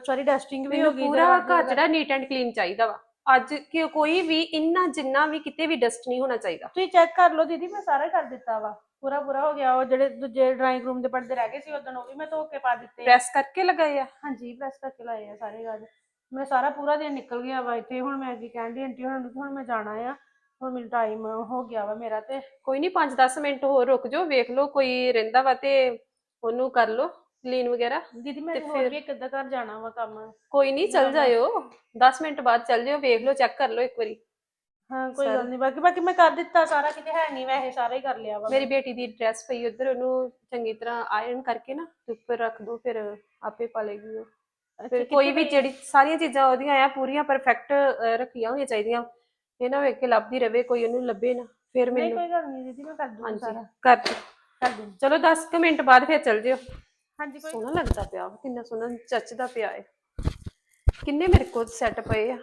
ਸਾਰੀ ਡਸਟਿੰਗ ਵੀ ਹੋ ਮੈਨੂੰ ਗਈ ਪੂਰਾ ਦਰਵਾਜ਼ੇ ਘਰ ਜਿਹੜਾ ਨੀਟ ਐਂਡ ਕਲੀਨ ਚਾਹੀਦਾ ਵਾ। ਅੱਜ ਕਿ ਕੋਈ ਵੀ ਇੰਨਾ ਜਿੰਨਾ ਵੀ ਕਿਤੇ ਵੀ ਡਸਟ ਨਹੀਂ ਹੋਣਾ ਚਾਹੀਦਾ। ਤੁਸੀਂ ਚੈੱਕ ਕਰ ਲਓ ਦੀਦੀ ਮੈਂ ਸਾਰਾ ਕਰ ਦਿੱਤਾ ਵਾ। ਪੂਰਾ ਪੂਰਾ ਹੋ ਗਿਆ। ਉਹ ਜਿਹੜੇ ਦੂਜੇ ਡਰਾਇੰਗ ਰੂਮ ਦੇ ਪਰਦੇ ਰਹਿ ਗਏ ਸੀ ਉਦੋਂ ਉਹ ਵੀ ਮੈਂ ਧੋ ਕੇ ਪਾ ਦਿੱਤੇ ਆ। ਪ੍ਰੈਸ ਕਰਕੇ ਲਗਾਏ ਆ? ਹਾਂਜੀ ਪ੍ਰੈਸ ਕਰਕੇ ਲਾਏ ਆ ਸਾਰੇ ਗੱਜ ਮੈਂ ਸਾਰਾ ਪੂਰਾ ਦਿਨ ਨਿਕਲ ਗਿਆ ਵਾ ਇੱਥੇ। ਹੁਣ ਮੈਂ ਅੱਗੇ ਕਹਿੰਦੀ ਆਂਟੀ ਹੁਣ ਹੁਣ ਮੈਂ ਜਾਣਾ ਆ। ਹੁਣ ਮੈਨੂੰ ਟਾਈਮ ਹੋ ਗਿਆ ਵਾ ਮੇਰਾ ਤੇ। ਕੋਈ ਨਹੀਂ 5-10 ਮਿੰਟ ਹੋਰ ਰੁਕ ਜਾਓ ਵੇਖ ਲਓ ਕੋਈ ਰਹਿੰਦਾ ਵਾ ਤੇ ਉਹਨੂੰ ਕਰ ਲਓ ਕਲੀਨ ਵਗੈਰਾ। ਦੀਦੀ ਮੈਂ ਤੇ ਹੋਰ ਫਿਰ- ਵੀ ਇੱਕ ਅੱਧਾ ਘਰ ਜਾਣਾ ਵਾ ਕੰਮ। ਕੋਈ ਨਹੀਂ ਚੱਲ ਜਾਇਓ 10 ਮਿੰਟ ਬਾਅਦ ਚੱਲ ਜਾਇਓ ਵੇਖ ਲਓ ਚੈੱਕ ਕਰ ਲਓ ਇੱਕ ਵਾਰੀ। ਹਾਂ ਕੋਈ। ਗੱਲ ਨਹੀਂ ਬਾਕੀ ਬਾਕੀ ਮੈਂ ਕਰ ਦਿੱਤਾ ਸਾਰਾ ਕਿਤੇ ਹੈ ਨਹੀਂ ਵੈਸੇ ਸਾਰਾ ਹੀ ਕਰ ਲਿਆ ਵਾ। ਮੇਰੀ ਬੇਟੀ ਦੀ ਡਰੈਸ ਪਈ ਉਧਰ ਉਹਨੂੰ ਚੰਗੀ ਤਰ੍ਹਾਂ ਆਇਰਨ ਕਰਕੇ ਨਾ ਤੇ ਉੱਪਰ ਰੱਖ ਦੋ ਫਿਰ ਆਪੇ ਪਾ ਲੇਗੀ ਉਹ। ਅੱਛਾ, ਫਿਰ ਕਿੱਥੇ ਕੋਈ ਵੀ ਪਈ? ਜਿਹੜੀ ਸਾਰੀਆਂ ਚੀਜ਼ਾਂ ਉਹਦੀਆਂ ਆ ਪੂਰੀਆਂ ਪਰਫੈਕਟ ਰੱਖੀਆਂ ਹੋਣੀਆਂ ਚਾਹੀਦੀਆਂ। ਇਹ ਨਾ ਵੇਖ ਕੇ ਲੱਭਦੀ ਰਵੇ ਕੋਈ ਉਹਨੂੰ ਲੱਭੇ ਨਾ ਫਿਰ ਨਹੀਂ ਮੈਨੂੰ ਕੋਈ ਗੱਲ ਨਹੀਂ ਦੀਦੀ ਮੈਂ ਕਰ ਦੂੰਗੀ ਹਾਂਜੀ ਸਾਰਾ। ਕਰ ਦਿਓ। ਕਰ ਦੂੰਗੀ। ਚਲੋ 10 ਕੁ ਮਿੰਟ ਬਾਅਦ ਫਿਰ ਚੱਲ ਜਿਓ। ਹਾਂਜੀ ਕੋਈ ਸੋਹਣਾ ਲੱਗਦਾ ਪਿਆ ਵਾ, ਕਿੰਨਾ ਸੋਹਣਾ ਚੱਚਦਾ ਪਿਆ ਹੈ ਕਿੰਨੇ ਮੇਰੇ ਕੋਲ ਸੈੱਟ ਪਏ ਆ।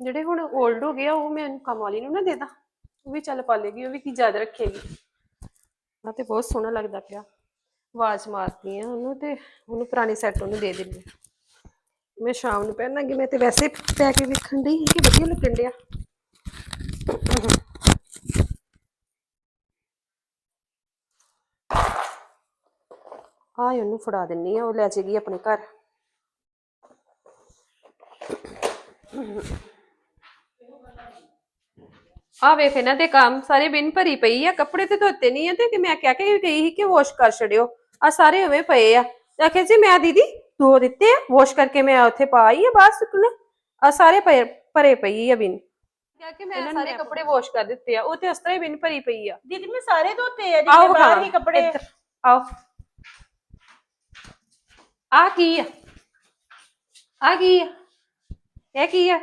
ਜਿਹੜੇ ਹੁਣ 올ਡ ਹੋ ਗਏ ਆ ਉਹ ਮੈਂ ਇਹਨੂੰ ਕੰਮ ਵਾਲੀ ਨੂੰ ਨਾ ਦੇ ਦਾਂ। ਉਹ ਵੀ ਚੱਲ ਪਾ ਲੇਗੀ ਉਹ ਵੀ ਕੀ ਯਾਦ ਰੱਖੇਗੀ। ਆ ਤੇ ਬਹੁਤ ਸੋਹਣਾ ਲੱਗਦਾ ਪਿਆ। ਆਵਾਜ਼ ਮਾਰਦੀ ਆ ਉਹਨੂੰ ਤੇ ਉਹਨੂੰ ਪੁਰਾਣੇ ਸੈੱਟ ਉਹਨੂੰ ਦੇ ਦਿੰਦੀ ਆ। ਮੈਂ ਸ਼ਾਮ ਨੂੰ ਪਹਿਨਾਂਗੀ ਮੈਂ ਤੇ ਵੈਸੇ ਪੈ ਕੇ ਵੇਖਣ ਡਈ ਸੀ ਕਿ ਵਧੀਆ ਲੱਗਣ ਡਿਆ। ਆ ਉਹਨੂੰ ਫੜਾ ਦਿੰਨੀ ਆ, ਉਹ ਲੈ ਜਾਏਗੀ ਆਪਣੇ ਘਰ। ਆ ਵੇਖ ਇਹਨਾਂ ਦੇ ਕੰਮ, ਸਾਰੇ ਬਿਨ ਭਰੀ ਪਈ ਆ, ਕੱਪੜੇ ਤੇ ਧੋਤੇ ਨਹੀਂ ਆ ਤੇ ਕਿ ਮੈਂ ਕਿਹਾ ਕੇ ਗਈ ਸੀ ਕਿ ਵਾਸ਼ ਕਰ ਛੜਿਓ ਆ ਸਾਰੇ ਉਵੇਂ ਪਏ ਆ। ਤੇ ਆਖਿਆ ਜੀ, ਮੈਂ ਦੀਦੀ ਧੋ ਦਿੱਤੇ ਆ ਵਾਸ਼ ਕਰਕੇ ਮੈਂ ਉੱਥੇ ਪਾ ਆਈ ਆ, ਬਾਹਰ ਸੁੱਕਣੇ ਆ ਸਾਰੇ ਪਏ, ਭਰੇ ਪਈ ਆ ਬਿਨ। ਕਿਹਾ ਕਿ ਮੈਂ ਸਾਰੇ ਕੱਪੜੇ ਵਾਸ਼ ਕਰ ਦਿੱਤੇ ਆ। ਉਹ ਤੇ ਉਸ ਤਰ੍ਹਾਂ ਹੀ ਬਿਨ ਭਰੀ ਪਈ ਆ। ਦੀਦੀ ਮੈਂ ਸਾਰੇ ਧੋਤੇ ਆ ਆਓ ਜਿਹੜੇ ਬਾਹਰ ਹਾਂ, ਕੱਪੜੇ। ਆਓ। ਆ ਕੀ ਆ? ਆ ਕੀ ਆ? ਇਹ ਕੀ ਆ?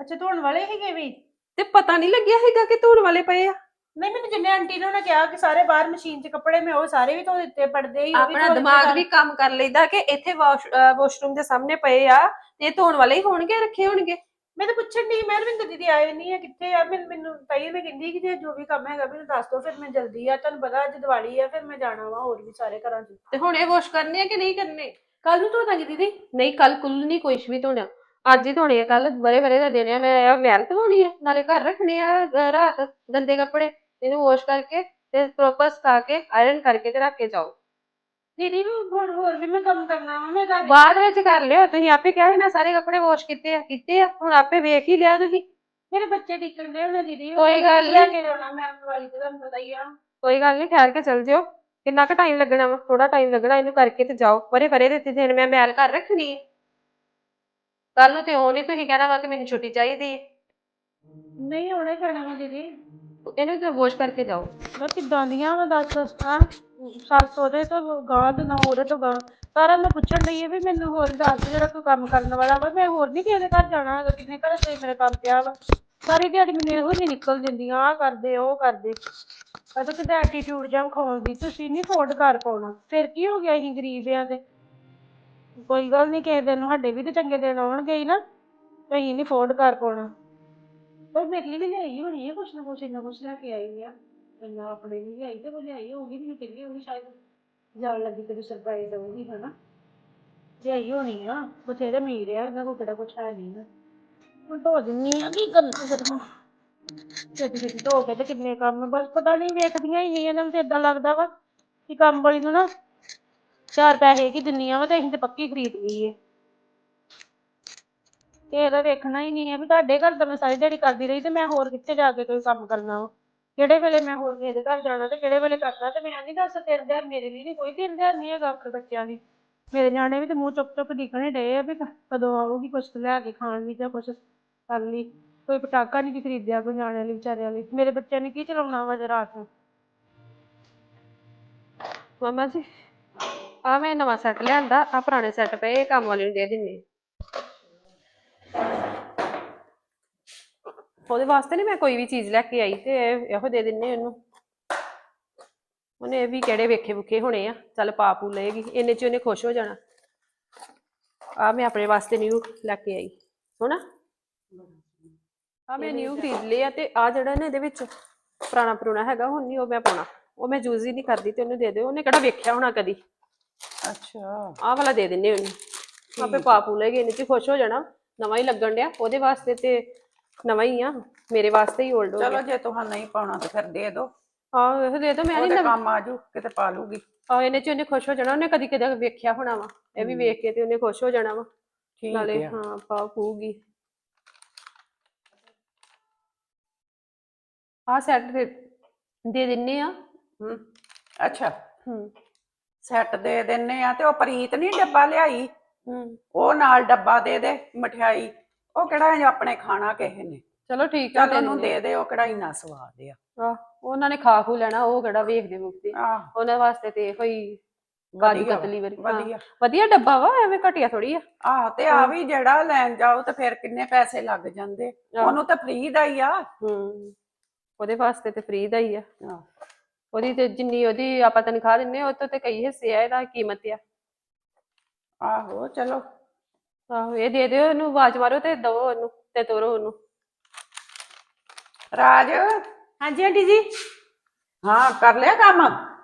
ਅੱਛਾ ਧੋਣ ਵਾਲੇ ਸੀਗੇ ਵੀ। ਤੇ ਪਤਾ ਨਹੀਂ ਲੱਗਿਆ ਹੈਗਾ ਕਿ ਧੋਣ ਵਾਲੇ ਪਏ ਆ। ਨਹੀਂ ਮੈਨੂੰ ਜਿੰਨੇ ਆਂਟੀ ਨੇ ਉਹਨਾਂ ਕਿਹਾ ਕਿ ਸਾਰੇ ਬਾਹਰ ਮਸ਼ੀਨ 'ਚ ਕੱਪੜੇ ਮੈਂ ਉਹ ਸਾਰੇ ਵੀ ਧੋ ਦਿੱਤੇ ਪੜਦੇ ਹੀ ਆਪਣਾ ਦਿਮਾਗ। ਵੀ ਕੰਮ ਕਰ ਲੈਂਦਾ ਕਿ ਇੱਥੇ ਵਾਸ਼ਰੂਮ ਦੇ ਸਾਹਮਣੇ ਪਏ ਆ। ਤੇ ਧੋਣ ਵਾਲੇ ਹੀ ਹੋਣਗੇ ਰੱਖੇ ਹੋਣਗੇ। ਮੈਂ ਤਾਂ ਪੁੱਛਣ ਦੀ ਮੈਂ ਰਵਿੰਦਰ ਦੀਦੀ ਆਏ ਨਹੀਂ ਆ ਕਿੱਥੇ ਆ? ਮੈਨੂੰ ਮੈਨੂੰ ਤਾਈ ਮੈਂ ਕਹਿੰਦੀ ਕਿ ਜੇ ਜੋ ਵੀ ਕੰਮ ਹੈਗਾ ਮੈਨੂੰ ਦੱਸ ਦਿਓ ਫਿਰ ਮੈਂ ਜਲਦੀ ਆ ਤੁਹਾਨੂੰ ਪਤਾ ਅੱਜ ਦੀਵਾਲੀ ਆ ਫਿਰ ਮੈਂ ਜਾਣਾ ਵਾ ਹੋਰ ਵੀ ਸਾਰੇ ਘਰਾਂ 'ਚ। ਤੇ ਹੁਣ ਇਹ ਵਾਸ਼ ਕਰਨੇ ਆ ਕਿ ਨਹੀਂ ਕਰਨੇ? ਕੱਲ ਨੂੰ ਧੋ ਦਾਂਗੀ ਦੀਦੀ। ਨਹੀਂ ਕੱਲ ਕੁੱਲ ਨਹੀਂ ਕੁਛ ਵੀ ਧੋਣਾ। ਅੱਜ ਹੀ ਧੋਣੇ ਆ ਕੱਲ ਬਰੇ ਬਰੇ ਦਾ ਦੇਣੇ ਆ ਮੈਂ ਮੈਲ ਧੋਣੀ ਆ ਨਾਲੇ ਘਰ ਰੱਖਣੇ ਆ ਅਹ ਰਾਤ ਗੰਦੇ ਕੱਪੜੇ। ਇਹਨੂੰ ਵਾਸ਼ ਕਰਕੇ ਤੇ ਪ੍ਰੋਪਰ ਸੁਕਾ ਕੇ ਆਇਰਨ ਕਰਕੇ ਤੇ ਰੱਖ ਕੇ ਜਾਓ। ਦੀਦੀ ਵੀ ਹੁਣ ਹੋਰ ਵੀ ਮੈਂ ਕੰਮ ਕਰਨਾ ਵਾ ਮੈਂ ਕਰ ਬਾਅਦ ਵਿੱਚ ਕਰ ਲਿਓ ਤੁਸੀਂ ਆਪੇ ਕਿਹਾ ਸੀ ਮੈਂ ਸਾਰੇ ਕੱਪੜੇ ਵਾਸ਼ ਕੀਤੇ ਆ ਕੀਤੇ ਆ ਹੁਣ ਆਪੇ ਵੇਖ ਹੀ ਲਿਆ ਤੁਸੀਂ। ਮੇਰੇ ਬੱਚੇ ਟਿਕਣ ਦੇ ਹੋਣੇ ਦੀਦੀ ਕੋਈ ਗੱਲ ਲੈ। ਕੇ ਜਾਣਾ ਮੈਂ ਦੀਵਾਲੀ ਤੇ ਤੁਹਾਨੂੰ ਪਤਾ ਹੀ ਆ। ਕੋਈ ਗੱਲ ਨਹੀਂ ਠਹਿਰ ਕੇ ਚੱਲ ਜਿਓ। ਕਿੰਨਾ ਕੁ ਟਾਈਮ ਲੱਗਣਾ ਵਾ ਥੋੜਾ ਟਾਈਮ ਲੱਗਣਾ ਇਹਨੂੰ ਕਰਕੇ ਤੇ ਜਾਓ। ਪਰੇ ਪਰੇ ਦੇ ਦਿਨ ਮੈਂ ਮੈਲ ਘਰ ਰੱਖਣੀ ਹੈ ਕੱਲ ਨੂੰ ਤੇ ਉਹ ਨਹੀਂ ਤੁਸੀਂ ਕਹਿਣਾ ਵਾ ਕਿ ਮੈਨੂੰ ਛੁੱਟੀ ਚਾਹੀਦੀ ਹੈ ਨਹੀਂ ਹੁਣੇ ਜਾਣਾ ਵਾ ਦੀਦੀ। ਇਹਨੂੰ ਤੇ ਵਾਸ਼ ਕਰਕੇ ਜਾਓ? ਮੈਂ ਕਿੱਦਾਂ ਦੀਆਂ ਮੈਂ ਦੱਸ ਹਾਂ? ਸੱਸ ਉਹਦੇ ਤੋਂ ਗਾਂ ਤੇ ਨਾ ਉਹਦੇ ਤੋਂ ਗਾਂ ਸਾਰਾ ਮੈਂ ਪੁੱਛਣ ਲਈ ਹੈ ਵੀ ਮੈਨੂੰ ਹੋਰ ਦੱਸ ਜਿਹੜਾ ਕੋਈ ਕੰਮ ਕਰਨ ਵਾਲਾ ਵਾ, ਮੈਂ ਹੋਰ ਨਹੀਂ ਕਿਸੇ ਦੇ ਘਰ ਜਾਣਾ ਹੈਗਾ ਕਿੰਨੇ ਘਰ ਤੇ ਮੇਰਾ ਕੰਮ ਪਿਆ ਵਾ। ਸਾਰੀ ਦਿਹਾੜੀ ਮੈਨੂੰ ਇਹੋ ਜਿਹੀ ਨਿਕਲ ਜਾਂਦੀਆਂ ਆਹ ਕਰਦੇ, ਉਹ ਕਰਦੇ। ਕਦੋਂ ਕਿਤੇ ਐਟੀਟਿਊਡ ਜਾਂ ਖਾਉਂਦੀ ਤੁਸੀਂ ਨਹੀਂ ਫੋਰਡ ਕਰ ਪਾਉਣਾ। ਫਿਰ ਕੀ ਹੋ ਗਿਆ ਅਸੀਂ ਗਰੀਬ ਆਂ ਤੇ ਕੋਈ ਗੱਲ ਨਹੀਂ ਕਿਸੇ ਦਿਨ ਸਾਡੇ ਵੀ ਤੇ ਚੰਗੇ ਦਿਨ ਆਉਣਗੇ ਹੀ ਨਾ, ਅਸੀਂ ਨਹੀਂ ਫੋਰਡ ਕਰ ਪਾਉਣਾ। ਪਰ ਮੇਰੇ ਲਈ ਵੀ ਲਿਆਈ ਹੋਣੀ ਹੈ ਕੁਛ ਨਾ ਕੁਛ, ਇੰਨਾ ਕੁਛ ਲੈ ਕੇ ਆਈ ਆ। ਇੰਨਾ ਆਪਣੇ ਲਈ ਲਿਆਈ ਤੇ ਉਹ ਹੋਊਗੀ ਮੈਨੂੰ ਕਹਿੰਦੀ ਹੋਊਗੀ ਸ਼ਾਇਦ ਜਾਣ ਲੱਗੀ ਤੇ ਸਰਪ੍ਰਾਈਜ਼ ਦਊਗੀ ਹਨਾ। ਲਿਆਈ ਹੋਣੀ ਆ, ਬਥੇਰੇ ਅਮੀਰ ਆ, ਇਹਨਾਂ ਕੋਲ ਕਿਹੜਾ ਕੁਛ ਹੈ ਨਹੀਂ ਨਾ। ਹੁਣ ਧੋ ਦਿੰਨੀ ਆ, ਕੀ ਕਰਨਾ ਫਿਰ ਹੁਣ? ਛੇਤੀ ਛੇਤੀ ਧੋ ਕੇ ਤੇ ਕਿੰਨੇ ਕੰਮ ਬਸ ਪਤਾ ਨਹੀਂ ਵੇਖਦੀਆਂ ਹੀ ਨਹੀਂ, ਇਹਨਾਂ ਨੂੰ ਤੇ ਏਦਾਂ ਲੱਗਦਾ ਵਾ ਕਿ ਕੰਮ ਵਾਲੀ ਨੂੰ ਨਾ ਚਾਰ ਪੈਸੇ ਕੀ ਦਿੰਨੀਆਂ ਵਾ ਤੇ ਅਸੀਂ ਤੇ ਪੱਕੀ ਖਰੀਦ ਲਈ ਏ। ਤੇ ਇਹਦਾ ਵੇਖਣਾ ਹੀ ਨਹੀਂ ਹੈ ਵੀ ਤੁਹਾਡੇ ਘਰ ਦਾ ਮੈਂ ਸਾਰੀ ਦਿਹਾੜੀ ਕਰਦੀ ਰਹੀ ਤੇ ਮੈਂ ਹੋਰ ਕਿੱਥੇ ਜਾ ਕੇ ਕੋਈ ਕੰਮ ਕਰਨਾ ਵਾ। ਕਿਹੜੇ ਵੇਲੇ ਮੈਂ ਹੋਰ ਕਿਸੇ ਦੇ ਘਰ ਜਾਣਾ ਤੇ ਕਿਹੜੇ ਵੇਲੇ ਕਰਨਾ ਤੇ ਮੈਂ ਨਹੀਂ ਦੱਸ ਤਿੰਨ ਹਜ਼ਾਰ ਮੇਰੇ ਲਈ ਨਹੀਂ ਕੋਈ ਤਿੰਨ ਦਿਹਾੜ ਨਹੀਂ ਹੈਗਾ ਆਪਣੇ ਬੱਚਿਆਂ ਦੀ। ਮੇਰੇ ਨਿਆਣੇ ਵੀ ਤੇ ਮੂੰਹ ਚੁੱਪ ਚੁੱਪ ਦਿਖਣੇ ਡਏ ਆ ਵੀ ਕਦੋਂ ਆਊਗੀ ਕੁਛ ਲੈ ਕੇ ਖਾਣ ਲਈ ਜਾਂ ਕੁਛ ਕਰਨ ਲਈ। ਕੋਈ ਪਟਾਕਾ ਨਹੀਂ ਖਰੀਦਿਆ, ਕੋਈ ਨਿਆਣਿਆਂ ਲਈ, ਵਿਚਾਰਿਆਂ ਲਈ। ਮੇਰੇ ਬੱਚਿਆਂ ਨੇ ਕੀ ਚਲਾਉਣਾ ਵਾ ਜੇ ਰਾਤ ਨੂੰ? ਮਮਾ ਜੀ ਆ ਮੈਂ ਨਵਾਂ ਸੈੱਟ ਲਿਆਂਦਾ ਆ ਪੁਰਾਣੇ ਸੈੱਟ ਪਏ, ਇਹ ਕੰਮ ਵਾਲੀ ਨੂੰ ਦੇ ਦਿੰਨੀ ਉਹਦੇ ਵਾਸਤੇ ਨਹੀਂ ਮੈਂ ਕੋਈ ਵੀ ਚੀਜ਼ ਲੈ ਕੇ ਆਈ ਤੇ ਇਹ- ਦੇ ਦਿੰਨੇ ਉਹਨੂੰ। ਉਹਨੇ ਇਹ ਵੀ ਕਿਹੜੇ ਵੇਖੇ ਵੁਖੇ ਹੋਣੇ ਆ ਚੱਲ ਪਾ ਪੂ ਲਏਗੀ ਇੰਨੇ ਚ ਉਹਨੇ ਖੁਸ਼ ਹੋ ਜਾਣਾ। ਆ ਮੈਂ ਆਪਣੇ ਵਾਸਤੇ ਨਿਊ ਲੈ ਕੇ ਆਈ ਸੋਹਣਾ? ਆ ਮੈਂ ਨਿਊ ਖਰੀਦ ਲਿਆ ਤੇ ਆ ਜਿਹੜਾ ਨਾ ਇਹਦੇ ਵਿੱਚ ਪੁਰਾਣਾ ਪੁਰਾਣਾ ਹੈਗਾ ਹੁਣ ਨਹੀਂ ਉਹ ਮੈਂ ਪਾਉਣਾ। ਉਹ ਮੈਂ ਯੂਜ਼ ਹੀ ਨਹੀਂ ਕਰਦੀ ਤੇ ਉਹਨੂੰ ਦੇ ਦਿਓ ਉਹਨੇ ਕਿਹੜਾ ਵੇਖਿਆ ਹੋਣਾ ਕਦੀ? ਅੱਛਾ। ਆਹ ਵਾਲਾ ਦੇ ਦਿੰਨੇ ਉਹਨੂੰ। ਆਪੇ ਪਾ ਪੂ ਲਏਗੀ ਇਹਨੇ ਚ ਖੁਸ਼ ਹੋ ਜਾਣਾ ਨਵਾਂ ਹੀ ਲੱਗਣ ਡਿਆ ਉਹਦੇ ਵਾਸਤੇ ਤੇ ਨਵਾਂ ਹੀ ਆ ਮੇਰੇ ਵਾਸਤੇ ਹੀ 올ਡ ਹੋ ਚਲੋ ਜੇ ਤੁਹਾਂ ਨਹੀਂ ਪਾਉਣਾ ਤੇ ਫਿਰ ਦੇ ਦੋ ਆਹ ਇਹ ਦੇ ਦੋ ਮੈਂ ਨਹੀਂ ਤੇ ਕੰਮ ਆ ਜੂ ਕਿਤੇ ਪਾ ਲੂਗੀ। ਆਹ ਇਹਨੇ ਚ ਉਹਨੇ ਖੁਸ਼ ਹੋ ਜਾਣਾ ਉਹਨੇ ਕਦੀ ਕਦੇ ਵੇਖਿਆ ਹੋਣਾ ਵਾ ਇਹ ਵੀ ਵੇਖ ਕੇ ਤੇ ਉਹਨੇ ਖੁਸ਼ ਹੋ ਜਾਣਾ ਵਾ। ਠੀਕ ਨਾਲੇ ਆ। ਹਾਂ ਪਾ ਪੂਗੀ। ਆਹ ਸੈੱਟ ਦੇ ਦੇ ਦਿੰਨੇ ਆ। ਹੂੰ ਅੱਛਾ। ਹੂੰ। ਸੈੱਟ ਦੇ ਦਿੰਨੇ ਆ ਤੇ ਉਹ ਪ੍ਰੀਤ ਨਹੀਂ ਡੱਬਾ ਲਿਆਈ? ਹੂੰ। ਉਹ ਨਾਲ ਡੱਬਾ ਦੇ ਦੇ ਮਠਿਆਈ। ਉਹ ਕਿਹੜਾ ਇਹ ਆਪਣੇ ਖਾਣਾ ਕਿਸੇ ਨੇ? ਚਲੋ ਠੀਕ ਆ ਚੱਲ ਉਹਨੂੰ ਦੇ ਦੇ ਉਹ ਕਿਹੜਾ ਇੰਨਾ ਸਵਾਦ ਆ। ਆਹ ਉਹਨਾਂ ਨੇ ਖਾ ਖੂ ਲੈਣਾ ਉਹ ਕਿਹੜਾ ਵੇਖਦੇ ਵੁਖਦੇ ਆਹ। ਉਹਨਾਂ ਵਾਸਤੇ ਤੇ ਇਹੋ ਹੀ ਵਧੀਆ ਵਾ, ਕਤਲੀ ਵਰੀ ਵਧੀਆ। ਵਧੀਆ ਡੱਬਾ ਵਾ ਐਵੇਂ ਘਟਿਆ ਥੋੜੀ ਆ। ਆਹ ਤੇ ਆ ਵੀ ਜਿਹੜਾ ਲੈਣ ਜਾਓ ਤੇ ਫਿਰ ਕਿੰਨੇ ਪੈਸੇ ਲੱਗ ਜਾਂਦੇ। ਆਹ। ਉਹਨੂੰ ਤਾਂ ਫ੍ਰੀ ਦਾ ਹੀ ਆ। ਹੂੰ ਉਹਦੇ ਵਾਸਤੇ ਤੇ ਫ੍ਰੀ ਦਾ ਹੀ ਆ। ਉਹਦੀ ਤੇ ਜਿੰਨੀ ਉਹਦੀ ਆਪਾਂ ਤਨਖਾਹ ਦਿੰਨੇ ਉਹ ਤੋਂ ਤੇ ਕਈ ਹਿੱਸੇ ਆ ਇਹਦਾ ਕੀਮਤ ਆ। ਆਹੋ ਚਲੋ। ਆਹੋ ਇਹ ਦੇ ਦਿਓ ਉਹਨੂੰ ਆਵਾਜ਼ ਮਾਰੋ ਤੇ ਦਵੋ ਉਹਨੂੰ ਤੇ ਤੋਰੋ ਉਹਨੂੰ। ਰਾਜ? ਹਾਂਜੀ ਆਂਟੀ ਜੀ। ਹਾਂ ਕਰ ਲਿਆ ਕੰਮ?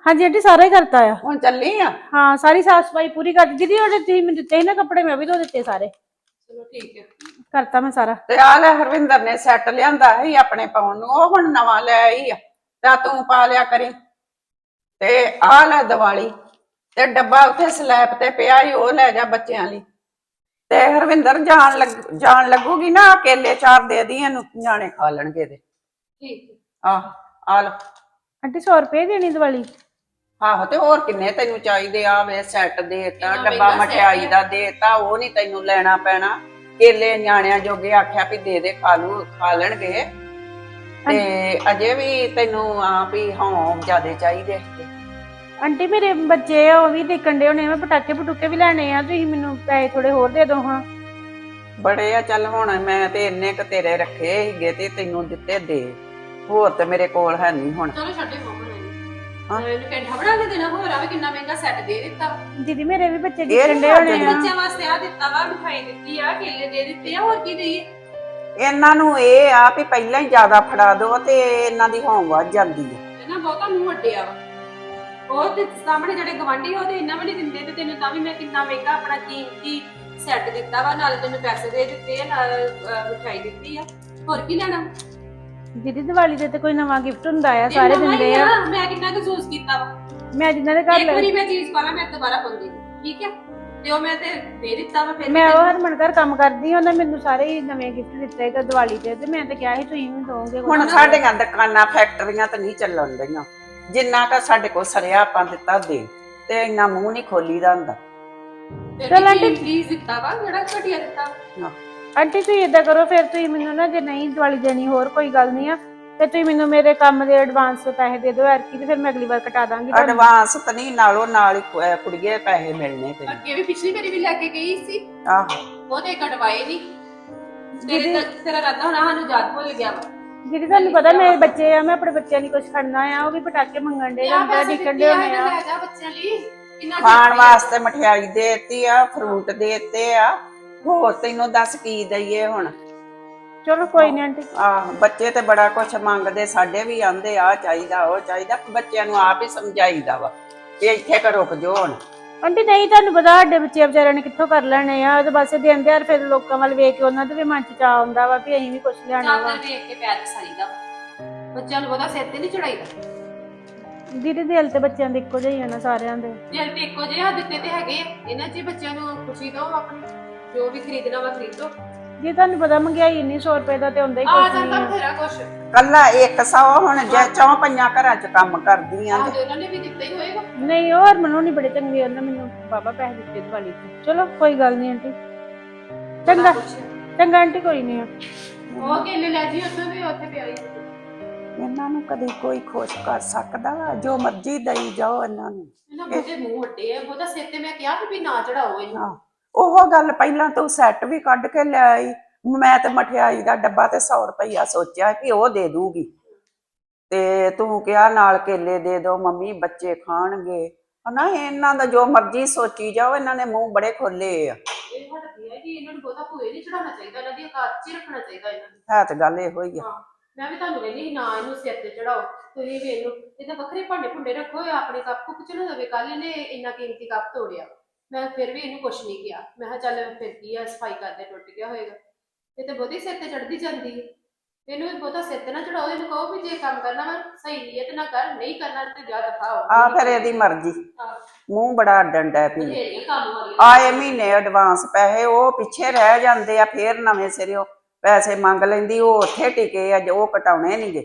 ਹਾਂਜੀ ਆਂਟੀ ਸਾਰਾ ਹੀ ਕਰਤਾ ਆ। ਹੁਣ ਚੱਲੀ ਆ? ਹਾਂ ਸਾਰੀ ਸਾਫ਼ ਸਫ਼ਾਈ ਪੂਰੀ ਕਰ ਦਿੱਤੀ। ਦੀਦੀ ਉਹਦੇ ਤੁਸੀਂ ਮੈਨੂੰ ਦਿੱਤੇ ਸੀ ਨਾ ਕੱਪੜੇ ਮੈਂ ਵੀ ਧੋ ਦਿੱਤੇ ਸਾਰੇ। ਚਲੋ ਠੀਕ ਹੈ ਕਰਤਾ ਮੈਂ ਸਾਰਾ। ਤੇ ਆ ਲੈ ਹਰਵਿੰਦਰ ਨੇ ਸੈੱਟ ਲਿਆਂਦਾ ਸੀ ਆਪਣੇ ਪਾਉਣ ਨੂੰ। ਉਹ ਹੁਣ ਨਵਾਂ ਲੈ ਆਈ ਆ। ਤਾਂ ਤੂੰ ਪਾ ਲਿਆ ਕਰੀ। ਤੇ ਆ ਲੈ ਦੀਵਾਲੀ। ਤੇ ਡੱਬਾ ਉੱਥੇ ਸਲੈਬ ਤੇ ਪਿਆ ਹੀ ਉਹ ਲੈ ਜਾ ਬੱਚਿਆਂ ਲਈ। ਤੇ ਹਰਵਿੰਦਰ ਜਾਣ ਲੱਗ ਜਾਣ ਲੱਗੂਗੀ ਨਾ ਕੇਲੇ ਚਾਰ ਦੇ ਦੀ ਇਹਨੂੰ ਨਿਆਣੇ। ਖਾ ਲੈਣਗੇ ਤੇ ਠੀਕ ਆਹ ਆ ਲੈ ਆਂਟੀ 100 ਰੁਪਏ ਦੇਣੀ ਦੀਵਾਲੀ? ਆਹੋ ਤੇ ਹੋਰ ਕਿੰਨੇ ਤੈਨੂੰ ਚਾਹੀਦੇ? ਆ ਵੇ ਸੈੱਟ ਦੇਤਾ ਡੱਬਾ ਮਠਿਆਈ ਦਾ ਦੇਤਾ ਉਹ ਨਹੀਂ ਤੈਨੂੰ ਲੈਣਾ ਪੈਣਾ। ਕੇਲੇ ਨਿਆਣਿਆਂ ਜੋਗੇ ਆਖਿਆ ਵੀ ਦੇ ਦੇ ਖਾ ਲੂ ਖਾ ਲੈਣਗੇ। ਤੇ ਅਜੇ ਵੀ ਤੈਨੂੰ ਆ ਵੀ ਹਾਂ ਜਿਆਦੇ ਚਾਹੀਦੇ। ਆਂਟੀ ਮੇਰੇ ਬੱਚੇ ਆ ਉਹ ਵੀ ਦੇਖਣ ਦੇ ਹੋਣੇ ਮੈਂ ਪਟਾਕੇ ਪਟੂਕੇ ਵੀ ਲੈਣੇ ਆ ਤੁਸੀਂ ਮੈਨੂੰ ਪੈਸੇ ਥੋੜੇ ਹੋਰ ਦੇ ਦਿਓ ਹਾਂ। ਬੜੇ ਆ ਚੱਲ ਹੁਣ ਮੈਂ ਤੇ ਇੰਨੇ ਕ ਤੇਰੇ ਰੱਖੇ ਸੀਗੇ ਤੇ ਤੈਨੂੰ ਦਿੱਤੇ ਦੇ। ਹੋਰ ਤੇ ਮੇਰੇ ਕੋਲ ਹੈ ਨਹੀਂ ਹੁਣ। ਚਲੋ ਛੱਡੇ ਮੋਮਨ ਹਾਂ। ਇਹਨੂੰ ਕੈਂਠਾ ਬਣਾ ਕੇ ਦੇਣਾ ਹੋਰ ਆਵੇ ਕਿੰਨਾ ਮਹਿੰਗਾ ਸੈੱਟ ਦੇ ਦਿੱਤਾ। ਦੀਦੀ ਮੇਰੇ ਵੀ ਬੱਚੇ ਇਹ ਦੇਖਣ ਦੇ ਨੀ ਹੋਣੇ ਆ। ਬੱਚਿਆਂ ਵਾਸਤੇ ਆ ਦਿੱਤਾ ਵਾ ਮਿਠਾਈ ਦਿੱਤੀ ਆ ਕੇਲੇ ਦੇ ਦਿੱਤੇ ਆ ਹੋਰ ਕੀ ਦਈਏ? ਇਹਨਾਂ ਨੂੰ ਇਹ ਆ ਵੀ ਪਹਿਲਾਂ ਹੀ ਜ਼ਿਆਦਾ ਫੜਾ ਦੋ ਤੇ ਇਹਨਾਂ ਦੀ ਹੋਂ ਵੱਧ ਜਾਂਦੀ ਹੈ ਇਹਨਾਂ ਬਹੁਤਾ ਮੂੰਹ ਵੱਡਿਆ ਵਾ। ਉਹ ਤੇ ਸਾਹਮਣੇ ਜਿਹੜੇ ਗਵਾਂਢੀ ਉਹ ਤੇ ਇੰਨਾ ਵੀ ਨਹੀਂ ਦਿੰਦੇ ਤੇ ਤੈਨੂੰ ਤਾਂ ਵੀ ਮੈਂ ਕਿੰਨਾ ਮਹਿੰਗਾ ਆਪਣਾ ਕੀਮਤੀ ਸੈੱਟ ਦਿੱਤਾ ਵਾ ਨਾਲ ਤੈਨੂੰ ਪੈਸੇ ਦੇ ਦਿੱਤੇ ਆ ਨਾਲ ਅਹ, ਮਿਠਾਈ ਦਿੱਤੀ ਆ। ਹੋਰ ਕੀ ਲੈਣਾ? ਦੀਦੀ ਦੀਵਾਲੀ ਤੇ ਤੇ ਕੋਈ ਨਵਾਂ ਗਿਫਟ ਹੁੰਦਾ ਆ ਸਾਰੇ ਹੀ ਦਿੰਦੇ ਆ। ਮੈਂ ਕਿੰਨਾ ਕੁ ਯੂਜ਼ ਕੀਤਾ ਵਾ? ਮੈਂ ਜਿੰਨਾਂ ਦੇ ਘਰ ਇੱਕ ਲੈ ਵਾਰੀ ਮੈਂ ਚੀਜ਼ ਪਾਣਾ ਮੈਂ ਦੁਬਾਰਾ ਪਾਉਂਦੀ ਨੀ, ਠੀਕ ਹੈ ਤੇ ਉਹ ਮੈਂ ਤੇ ਦੇ ਦਿੱਤਾ ਵਾ ਫਿਰ ਮੈਂ ਉਹ ਹਰਮਨ ਘਰ ਕੰਮ ਕਰਦੀ ਉਹਨੇ ਮੈਨੂੰ ਸਾਰੇ ਹੀ ਨਵੇਂ ਗਿਫਟ ਦਿੱਤੇ ਤੇ ਦੀਵਾਲੀ ਤੇ ਤੇ ਮੈਂ ਤਾਂ ਕਿਹਾ ਸੀ ਤੁਸੀਂ ਵੀ ਦੋਗੇ ਹੁਣ ਸਾਡੀਆਂ ਦੁਕਾਨਾਂ ਫੈਕਟਰੀਆਂ ਤਾਂ ਨਹੀਂ ਚੱਲਣ ਡਈਆਂ। ਜਿੰਨਾ ਕ ਸਾਡੇ ਕੋਲ ਸਰਿਆ ਆਪਾਂ ਦਿੱਤਾ ਦੇ ਤੇ ਇੰਨਾ ਮੂੰਹ ਨਹੀਂ ਖੋਲੀਦਾ ਹੁੰਦਾ। ਚੱਲ ਆਂਟੀ। ਪਲੀਜ਼ ਦਿੱਤਾ ਵਾ? ਜਿਹੜਾ ਘਟਿਆ ਦਿੱਤਾ? ਆਂਟੀ ਤੁਸੀਂ ਏਦਾਂ ਕਰੋ ਫਿਰ ਤੁਸੀਂ ਮੈਨੂੰ ਨਾ ਜੇ ਨਹੀਂ ਦੀਵਾਲੀ ਦੇਣੀ ਹੋਰ ਕੋਈ ਗੱਲ ਨਹੀਂ ਆ। ਤੇ ਤੁਸੀਂ ਮੈਨੂੰ ਮੇਰੇ ਕੰਮ ਦੇ ਐਡਵਾਂਸ ਪੈਸੇ ਦੇ ਦਿਓ ਐਰਕੀ ਤੇ ਫਿਰ ਮੈਂ ਅਗਲੀ ਵਾਰ ਕਟਾ ਦਾਂਗੀ ਤੁਹਾਨੂੰ। ਐਡਵਾਂਸ ਤਾਂ ਨਹੀਂ ਨਾਲੋਂ ਨਾਲ ਹੀ ਕੁ- ਅਹ ਕੁੜੀਏ ਪੈਸੇ ਮਿਲਣੇ ਤੈਨੂੰ ਅੱਗੇ ਵੀ ਪਿਛਲੀ ਵਾਰੀ ਵੀ ਲੈ ਕੇ ਗਈ ਸੀ। ਆਹੋ। ਉਹ ਤੇ ਕਟਵਾਏ ਨਹੀਂ ਤੇਰੇ ਤੇਰਾ ਰਾਦਾ ਹੋਣਾ ਸਾਨੂੰ ਯਾਦ ਭੁੱਲ ਗਿਆ ਵਾ। ਦੀਦੀ ਤੁਹਾਨੂੰ ਪਤਾ ਮੇਰੇ ਬੱਚੇ ਆ ਮੈਂ ਆਪਣੇ ਬੱਚਿਆਂ ਲਈ ਕੁਝ ਖੜਨਾ ਆ ਉਹ ਵੀ ਪਟਾਕੇ ਮੰਗਣ ਦੇ ਜਾਂ ਤਾਂ ਡਿੱਕਣ ਦੇ ਹੋਣੇ ਆ। ਲੈ ਜਾ ਬੱਚਿਆਂ ਲਈ। ਕਿੰਨਾ ਖਾਣ ਵਾਸਤੇ ਮਠਿਆਈ ਦੇਤੀ ਆ ਫਰੂਟ ਦੇਤੇ ਆ। ਹੋਰ ਤੈਨੂੰ ਦੱਸ ਕੀ ਦਈਏ ਹੁਣ? ਚਲੋ ਕੋਈ ਨਹੀਂ ਆਂਟੀ। ਆਹ ਬੱਚੇ ਤੇ ਬੜਾ ਕੁਝ ਮੰਗਦੇ ਸਾਡੇ ਵੀ ਆਂਦੇ ਆ ਚਾਹੀਦਾ ਉਹ ਚਾਹੀਦਾ ਬੱਚਿਆਂ ਨੂੰ ਆਪ ਹੀ ਸਮਝਾਈਦਾ ਵਾ ਕਿ ਇੱਥੇ ਕ ਰੁਕ ਜੋ ਹੁਣ। ਆਂਟੀ ਨਹੀਂ ਤੁਹਾਨੂੰ ਪਤਾ ਸਾਡੇ ਬੱਚੇ ਵਿਚਾਰਿਆਂ ਨੇ ਕਿੱਥੋਂ ਕਰ ਲੈਣੇ ਆ। ਉਹਦੇ ਬਸ ਦਿਨ ਦਿਹਾੜ ਫਿਰ ਲੋਕਾਂ ਵੱਲ ਵੇਖ ਕੇ ਉਹਨਾਂ ਦੇ ਵੀ ਮਨ ਚ ਚਾਹ ਆਉਂਦਾ ਵਾ ਵੀ ਅਸੀਂ ਵੀ ਕੁਝ ਲਿਆਣਾ ਵਾ। ਚਾਦਰ ਵੇਖ ਕੇ ਪੈਰ ਫਸਾਈਦਾ ਬੱਚਿਆਂ ਨੂੰ ਪਤਾ ਸਿਰ ਤੇ ਨਹੀਂ ਚੜਾਈਦਾ। ਦੀਦੀ ਦਿਲ ਤੇ ਬੱਚਿਆਂ ਦੇ ਇੱਕੋ ਜਿਹੇ ਹੀ ਆ ਨਾ ਸਾਰਿਆਂ ਦੇ। ਜੇ ਤੇ ਇੱਕੋ ਜਿਹੇ ਆ ਦਿੱਤੇ ਤੇ ਹੈਗੇ ਆ। ਇਹਨਾਂ 'ਚ ਹੀ ਬੱਚਿਆਂ ਨੂੰ ਖੁਸ਼ੀ ਦਿਓ ਆਪਣੀ। ਜੋ ਵੀ ਖਰੀਦਣਾ ਵਾ ਖਰੀਦੋ। ਜੇ ਤੁਹਾਨੂੰ ਪਤਾ ਮਹਿੰਗਾਈ ਇੰਨੀ 100 ਰੁਪਏ ਦਾ ਤੇ ਹੁੰਦਾ ਹੀ ਆ ਕੁਝ ਜਾਂਦਾ ਨਹੀਂ। ਆ। ਫੇਰਾ ਕੁਛ। ਕੱਲਾ 100 ਹੁਣ ਜੇ ਚੌਂ ਪੰਜਾਂ ਘਰਾਂ 'ਚ ਕੰਮ ਕਰਦੀਆਂ ਆਹ ਤੇ ਉਹਨਾਂ ਨੇ ਵੀ ਦਿੱਤਾ ਹੀ ਹੋਏਗਾ। ਨਹੀਂ ਹੋਰ ਮਨੋਂ ਨਹੀਂ ਬੜੇ ਚੰਗੇ ਉਹਨਾਂ ਮੈਨੂੰ ਬਾਬਾ ਪੈਸੇ ਦਿੱਤੇ ਦਿਵਾਲੀ ਤੇ। ਚਲੋ ਕੋਈ ਗੱਲ ਨਹੀਂ ਆਂਟੀ। ਚੰਗਾ। ਚੰਗਾ ਆਂਟੀ ਕੋਈ ਨਹੀਂ ਆ। ਉਹ ਕੇਲੇ ਲੈ ਜੀ ਉੱਥੇ ਵੀ ਉੱਥੇ ਪਿਆ ਹੀ ਇਹਨਾਂ ਨੂੰ ਕਦੀ ਕੋਈ ਖੁਸ਼ ਕਰ ਸਕਦਾ ਵਾ ਜੋ ਮਰਜ਼ੀ ਦਈ ਜਾਓ ਇਹਨਾਂ ਨੂੰ। ਇਹਨਾਂ ਬੁੱਢੇ ਮੂੰਹ ਵੱਡੇ ਆ ਬਹੁਤਾ ਸਿਰ ਤੇ ਮੈਂ ਕਿਹਾ ਵੀ ਨਾ ਚੜਾਓ ਇਹਨੂੰ। ਆਹ, ਉਹ ਗੱਲ ਪਹਿਲਾਂ ਤੂੰ ਸੈੱਟ ਵੀ ਕੱਢ ਕੇ ਲੈ ਆਈ। ਮੈਂ ਤੇ ਮਠਿਆਈ ਦਾ ਡੱਬਾ ਤੇ 100 ਰੁਪਈਆ ਸੋਚਿਆ ਕਿ ਉਹ ਦੇ ਦੂਗੀ। ਤੇ ਤੂੰ ਕਿਹਾ ਨਾਲ ਕੇਲੇ ਦੇ ਦੋ ਮੰਮੀ ਬੱਚੇ ਖਾਣਗੇ। ਹਨਾ ਇਹਨਾਂ ਦਾ ਜੋ ਮਰਜ਼ੀ ਸੋਚੀ ਜਾਓ ਇਹਨਾਂ ਨੇ ਮੂੰਹ ਬੜੇ ਖੋਲੇ ਆ। ਇਹ ਹੈ ਕਿ ਇਹਨਾਂ ਨੂੰ ਬਹੁਤਾ ਭੂਏ ਨਹੀਂ ਚੜਾਉਣਾ ਚਾਹੀਦਾ ਇਹਨਾਂ ਦੀ ਔਕਾਤ 'ਚ ਹੀ ਰੱਖਣਾ ਚਾਹੀਦਾ ਇਹਨਾਂ ਨੂੰ। ਹੈ ਤੇ ਗੱਲ ਇਹੋ ਹੀ ਆ। ਹਾਂ ਮੈਂ ਵੀ ਤੁਹਾਨੂੰ ਕਹਿੰਦੀ ਸੀ, ਨਾ ਇਹਨੂੰ ਸਿਰ ਤੇ ਚੜਾਓ ਤੁਸੀਂ ਵੀ ਇਹਨੂੰ ਇਹਦੇ ਵੱਖਰੇ ਭਾਂਡੇ ਭੁੰਡੇ ਰੱਖੋ ਇਹ ਆਪਣੇ ਕੱਪ ਕੁੱਪ ਚ ਨਾ ਦੇਵੇ ਕੱਲ ਇਹਨੇ ਇੰਨਾ ਕੀਮਤੀ ਕੱਪ ਤੋੜਿਆ। ਮੈਂ ਫਿਰ ਵੀ ਇਹਨੂੰ ਕੁਛ ਨਹੀਂ ਕਿਹਾ। ਮੈਂ ਕਿਹਾ ਚੱਲ ਫਿਰ ਕੀ ਆ ਸਫ਼ਾਈ ਕਰਦੇ ਟੁੱਟ ਗਿਆ ਹੋਏਗਾ। ਇਹ ਤੇ ਬਹੁਤੀ ਸਿਰ ਤੇ ਚੜਦੀ ਜਾਂਦੀ ਹੈ ਇਹਨੂੰ ਵੀ ਬਹੁਤਾ ਸਿਰ ਤੇ ਨਾ ਚੜਾਓ ਇਹਨੂੰ ਕਹੋ ਵੀ ਜੇ ਕੰਮ ਕਰਨਾ ਵਾ ਸਹੀ ਨੀਅਤ ਨਾਲ ਕਰ ਨਹੀਂ ਕਰਨਾ ਤੇ ਜਾ ਦਿਖਾਓ ਆ ਫਿਰ ਇਹਦੀ ਮਰਜ਼ੀ। ਮੂੰਹ ਬੜਾ ਅੱਡਣ ਡੈ ਪਈ। ਕੰਮ ਆਏ ਮਹੀਨੇ ਐਡਵਾਂਸ ਪੈਸੇ ਉਹ ਪਿੱਛੇ ਰਹਿ ਜਾਂਦੇ ਆ ਫੇਰ ਨਵੇਂ ਸਿਰਿਓ ਪੈਸੇ ਮੰਗ ਲੈਂਦੀ ਉਹ ਉੱਥੇ ਟਿਕੇ ਆ ਜੋ ਉਹ ਕਟਾਉਣੇ ਨਹੀਂਗੇ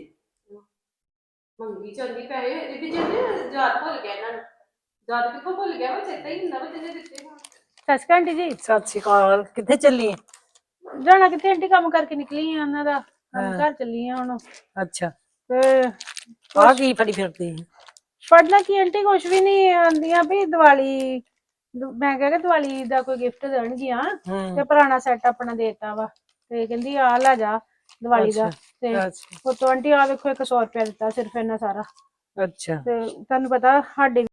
ਮੰਗੀ ਜਾਂਦੀ ਪੈਸੇ ਇਹਦੀ ਜਿਹੜੀ ਯਾਦ ਭੁੱਲ ਗਿਆ ਇਹਨਾਂ ਨੂੰ। ਯਾਦ ਕਿੱਥੋਂ ਭੁੱਲ ਗਿਆ ਉਹ ਚੇਤਾ ਹੀ ਹੁੰਦਾ ਵਾ ਜਿਹਨੇ ਦਿੱਤੇ ਹੋਣ। ਸਤਿ ਸ਼੍ਰੀ ਅਕਾਲ ਆਂਟੀ ਜੀ। ਸਤਿ ਸ਼੍ਰੀ ਅਕਾਲ। ਕਿੱਥੇ ਚੱਲੀ ਆਂ? ਜਾਣਾ ਕਿੱਥੇ? ਆਂਟੀ ਕੰਮ ਕਰਕੇ ਨਿਕਲੀ ਆ ਉਹਨਾਂ ਦਾ। ਕੰਮ ਘਰ ਚੱਲੀ ਆ ਹੁਣ। ਅੱਛਾ। ਤੇ ਆ ਕੀ ਫੜੀ ਫਿਰਦੀ? ਆਂ? ਪੜਨਾ ਕੀ? ਆਂਟੀ ਕੁਛ ਵੀ ਨਹੀਂ ਆਂਦੀਆਂ ਵੀ ਦੀਵਾਲੀ। ਦ- ਮੈਂ ਕਿਹਾ ਕਿ ਦੀਵਾਲੀ ਦਾ ਕੋਈ ਗਿਫਟ ਦੇਣਗੀਆਂ। ਹੂੰ। ਤੇ ਪੁਰਾਣਾ ਸੈੱਟ ਆਪਣਾ ਦੇਤਾ ਵਾ। ਤੇ ਕਹਿੰਦੀ ਆ ਲੈ ਜਾ ਦੀਵਾਲੀ ਦਾ। ਤੇ ਅੱਛਾ। ਉਹ ਤੋਂ ਆਂਟੀ ਆ ਵੇਖੋ 100 ਰੁਪਇਆ ਦਿੱਤਾ ਸਿਰਫ ਇਹਨਾਂ ਸਾਰਾ। ਅੱਛਾ। ਤੇ ਤੁਹਾਨੂੰ ਪਤਾ ਸਾਡੇ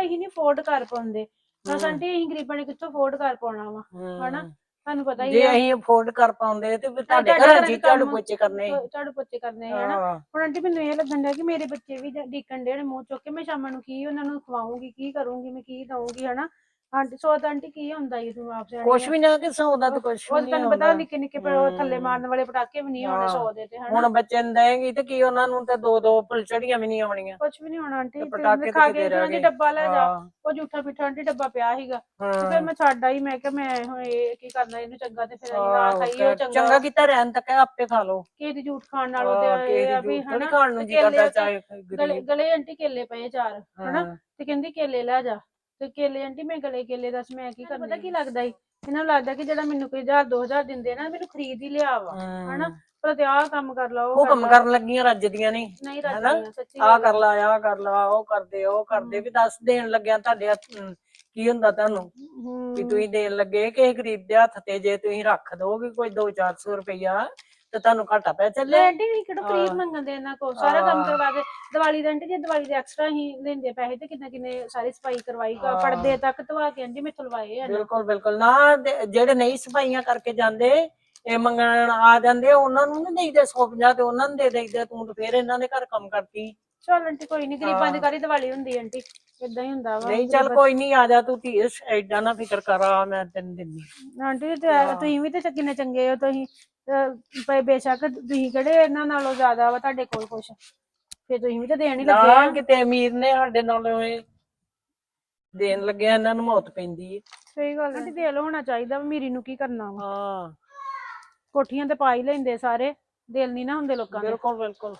ਤਾਂ ਹੀ ਨਹੀਂ ਅਫੋਰਡ ਕਰ ਪਾਉਂਦੇ। ਬਸ ਆਂਟੀ ਅਸੀਂ ਗਰੀਬਾਂ ਨੇ ਕਿੱਥੋਂ ਅਫੋਰਡ ਕਰ ਪਾਉਣਾ ਵਾ? ਹਨਾ? ਤੁਹਾਨੂੰ ਪਤਾ ਹੀ ਜੇ ਅਸੀਂ ਅਫੋਰਡ ਕਰ ਪਾਉਂਦੇ ਤੇ ਫਿਰ ਤੁਹਾਡੇ ਘਰਾਂ ਕੰਮ- ਝਾੜੂ ਪੋਚੇ ਕਰਨੇ। ਝਾੜੂ ਪੋਚੇ ਕਰਨੇ ਹਨਾ? ਹੁਣ ਆਂਟੀ ਮੈਨੂੰ ਇਹ ਲੱਗਣ ਡਿਆ ਕਿ ਮੇਰੇ ਬੱਚੇ ਵੀ ਡੀਕਣ ਦੇ ਨੇ ਮੂੰਹ ਚੁੱਕ ਕੇ। ਮੈਂ ਸ਼ਾਮਾਂ ਨੂੰ ਕੀ ਉਹਨਾਂ ਨੂੰ ਖਵਾਉਂਗੀ ਕੀ ਕਰੂੰਗੀ ਮੈਂ ਕੀ ਦਊਂਗੀ ਹਨਾ? ਆਂਟੀ ਸੋ ਤਾਂ ਆਂਟੀ ਕੀ ਹੁੰਦਾ ਇਹ ਤੂੰ ਆਪ ਕੁਛ। ਵੀ ਨਾ ਕਿ ਸੌਦਾ ਤਾਂ ਕੁਛ ਉਹ ਵੀ ਤਾਂ ਨਹੀਂ ਤੁਹਾਨੂੰ ਪਤਾ ਹੁੰਦਾ। ਨਿੱਕੇ ਨਿੱਕੇ ਪਰ ਉਹ ਥੱਲੇ। ਮਾਰਨ ਵਾਲੇ ਪਟਾਕੇ ਵੀ ਨਹੀਂ ਆਉਣੇ ਹਾਂ। ਸੌ ਦੇ ਤੇ ਹਨਾ? ਹੁਣ ਬੱਚੇ ਨੂੰ ਦੇਂਗੀ ਤੇ ਕੀ ਉਹਨਾਂ ਨੂੰ ਤੇ ਦੋ ਦੋ ਫੁਲਚੜੀਆਂ ਵੀ ਨਹੀਂ ਆਉਣੀਆਂ। ਕੁਛ ਵੀ ਨਹੀਂ ਹੋਣਾ ਆਂਟੀ ਤੇ ਪਟਾਕੇ ਤੇ ਖਾ ਕਿਤੇ ਕੇ ਰਹਿ ਆਂਟੀ ਗਏ। ਡੱਬਾ ਲੈ ਜਾ। ਹਾਂ, ਉਹ ਝੂਠਾ ਮਿੱਠਾ ਆਂਟੀ ਡੱਬਾ ਪਿਆ ਸੀਗਾ। ਤੇ ਫਿਰ ਹਾਂ। ਮੈਂ ਛੱਡ ਆਈ ਮੈਂ ਕਿਹਾ ਮੈਂ ਹੁਣ ਇਹ ਕੀ ਕਰਨਾ ਇਹਨੂੰ ਚੰਗਾ ਤੇ ਫਿਰ ਅਸੀਂ ਨਾ ਆਹੋ, ਖਾਈਏ ਉਹ ਚੰਗਾ। ਚੰਗਾ ਕੀਤਾ ਰਹਿਣ ਤੱਕ ਆਪੇ ਖਾ ਲਓ। ਕਿਸੇ ਦੀ ਝੂਠ ਖਾਣ ਨਾਲੋਂ ਹਾਂ, ਤੇ ਕਿਸੇ ਇਹ ਆ ਦੀ ਵੀ ਜੂਠ ਥੋੜ੍ਹੀ ਹਨਾ ਖਾਣ ਨੂੰ ਜੀ ਕਰਦਾ ਚਾਹੇ ਗਲੇ ਗਰੀਬ। ਗਲੇ ਆਂਟੀ ਕੇਲੇ ਪਏ ਚਾਰ ਹਨਾ? ਹਾਂ। ਤੇ ਕਹਿੰਦੀ ਕੇਲੇ ਲੈ ਜਾ। ਤੇ ਕੇਲੇ ਆਂਟੀ ਮੈਂ ਗਲੇ ਕੇਲੇ ਦੱਸ ਮੈਂ ਕੀ ਕਰਨਾ ਪਤਾ ਕੀ ਲੱਗਦਾ ਈ? ਇਹਨਾਂ ਨੂੰ ਲੱਗਦਾ ਕਿ ਜਿਹੜਾ ਮੈਨੂੰ ਕੋਈ 1000 2000 ਦਿੰਦੇ ਨਾ ਮੈਨੂੰ ਖਰੀਦ ਹੀ ਲਿਆ ਵਾ ਹਨਾ? ਪਰ ਤੇ ਆਹ ਕੰਮ ਕਰ ਲਾ ਉਹ ਕੰਮ ਕਰਨ ਲੱਗੀਆਂ ਰੱਜਦੀਆਂ ਨਹੀਂ ਨਹੀਂ ਹਨਾ? ਰੱਜਦੀਆਂ ਸੱਚੀ ਆ ਗੱਲ ਕਰ ਲਾ ਆ ਕਰ ਲਾ ਉਹ ਕਰਦੇ ਉਹ ਕਰਦੇ ਵੀ ਦੱਸ ਦੇਣ ਲੱਗਿਆ ਤੁਹਾਡੇ ਹੱਥ, ਕੀ ਹੁੰਦਾ ਤੁਹਾਨੂੰ? ਵੀ ਤੁਸੀਂ ਦੇਣ ਲੱਗੇ ਕਿਸੇ ਗਰੀਬ ਦੇ ਹੱਥ ਤੇ ਜੇ ਤੁਸੀਂ ਰੱਖ ਦੋਗੇ ਕੋਈ 2-400 ਰੁਪਇਆ ਤੇ ਤੁਹਾਨੂੰ ਘਾਟਾ ਪੈ ਚੱਲੇ ਆਂਟੀ ਵੀ ਕਿਹੜਾ ਕਰੀਬ ਹਾਂ। ਮੰਗਦੇ ਇਹਨਾਂ ਕੋ ਸਾਰਾ ਕੰਮ ਹਾਂ। ਕਰਵਾ ਕੇ ਦੀਵਾਲੀ ਦੇ ਆਂਟੀ ਜੇ ਦੀਵਾਲੀ ਦੇ ਐਕਸਟਰਾ ਹੀ ਲੈਂਦੇ ਪੈਸੇ ਤੇ ਕਿੰਨੇ ਕਿੰਨੇ ਸਾਰੀ ਸਫ਼ਾਈ ਕਰਵਾਈ ਹਾਂ। ਪਰਦੇ ਤੱਕ ਧਵਾ ਕੇ ਆਂਟੀ ਮੈਂ ਲਵਾਏ ਆ। ਬਿਲਕੁਲ ਬਿਲਕੁਲ ਨਾ ਦੇ- ਜਿਹੜੇ ਨਹੀਂ ਸਫਾਈਆਂ ਕਰਕੇ ਜਾਂਦੇ ਇਹ ਮੰਗਣ ਆ ਜਾਂਦੇ ਉਹਨਾਂ ਨੂੰ ਨਹੀਂ ਦੇਈਦੇ 150 ਤੇ ਉਹਨਾਂ ਨੂੰ ਦੇ ਦੇਈਦੇ ਤੂੰ ਤੇ ਫੇਰ ਇਹਨਾਂ ਦੇ ਘਰ ਕੰਮ ਕਰਦੀ ਚੱਲ ਆਂਟੀ ਕੋਈ ਨਹੀਂ ਗਰੀਬਾਂ ਦੀ ਹਾਂ। ਕਾਰੀ ਦੀਵਾਲੀ ਹੁੰਦੀ ਆਂਟੀ ਇਦਾਂ ਹੀ ਹੁੰਦਾ ਵਾ ਨਹੀਂ ਚੱਲ ਕੋਈ ਨਹੀਂ ਆ ਜਾ ਤੂੰ ਧੀਏ ਐਡਾ ਨਾ ਫਿਕਰ ਕਰ ਆ ਮੈਂ ਤੈਨੂੰ ਦਿੰਦੀ ਆਂਟੀ ਤੇ। ਤੁਸੀਂ ਵੀ ਤੇ ਕਿੰਨੇ ਚੰਗੇ ਹੋ ਤੁਸੀਂ ਬੇ- ਬੇਸ਼ੱਕ ਤੁਸੀਂ ਕਿਹੜੇ ਇਹਨਾਂ ਨਾਲੋਂ ਜ਼ਿਆਦਾ ਵਾ ਤੁਹਾਡੇ ਕੋਲ ਕੁਛ? ਫੇ ਤੁਸੀਂ ਵੀ ਤੇ ਦੇਣ ਹੀ ਲੱਗੇ ਨਾ ਆ। ਕਿਤੇ ਅਮੀਰ ਨੇ ਸਾਡੇ ਨਾਲ ਇਹ ਦੇਣ ਲੱਗਿਆ ਇਹਨਾਂ ਨੂੰ ਮੌਤ ਪੈਂਦੀ ਹੈ ਸਹੀ ਗੱਲ ਆਂਟੀ ਦਿਲ ਹੋਣਾ ਚਾਹੀਦਾ ਵਾ, ਅਮੀਰੀ ਨੂੰ ਕੀ ਕਰਨਾ ਵਾ? ਹਾਂ। ਕੋਠੀਆਂ ਤੇ ਪਾ ਹੀ ਲੈਂਦੇ ਸਾਰੇ ਦਿਲ ਨਹੀਂ ਨਾ ਹੁੰਦੇ ਲੋਕਾਂ ਦੇ। ਬਿਲਕੁਲ ਬਿਲਕੁਲ।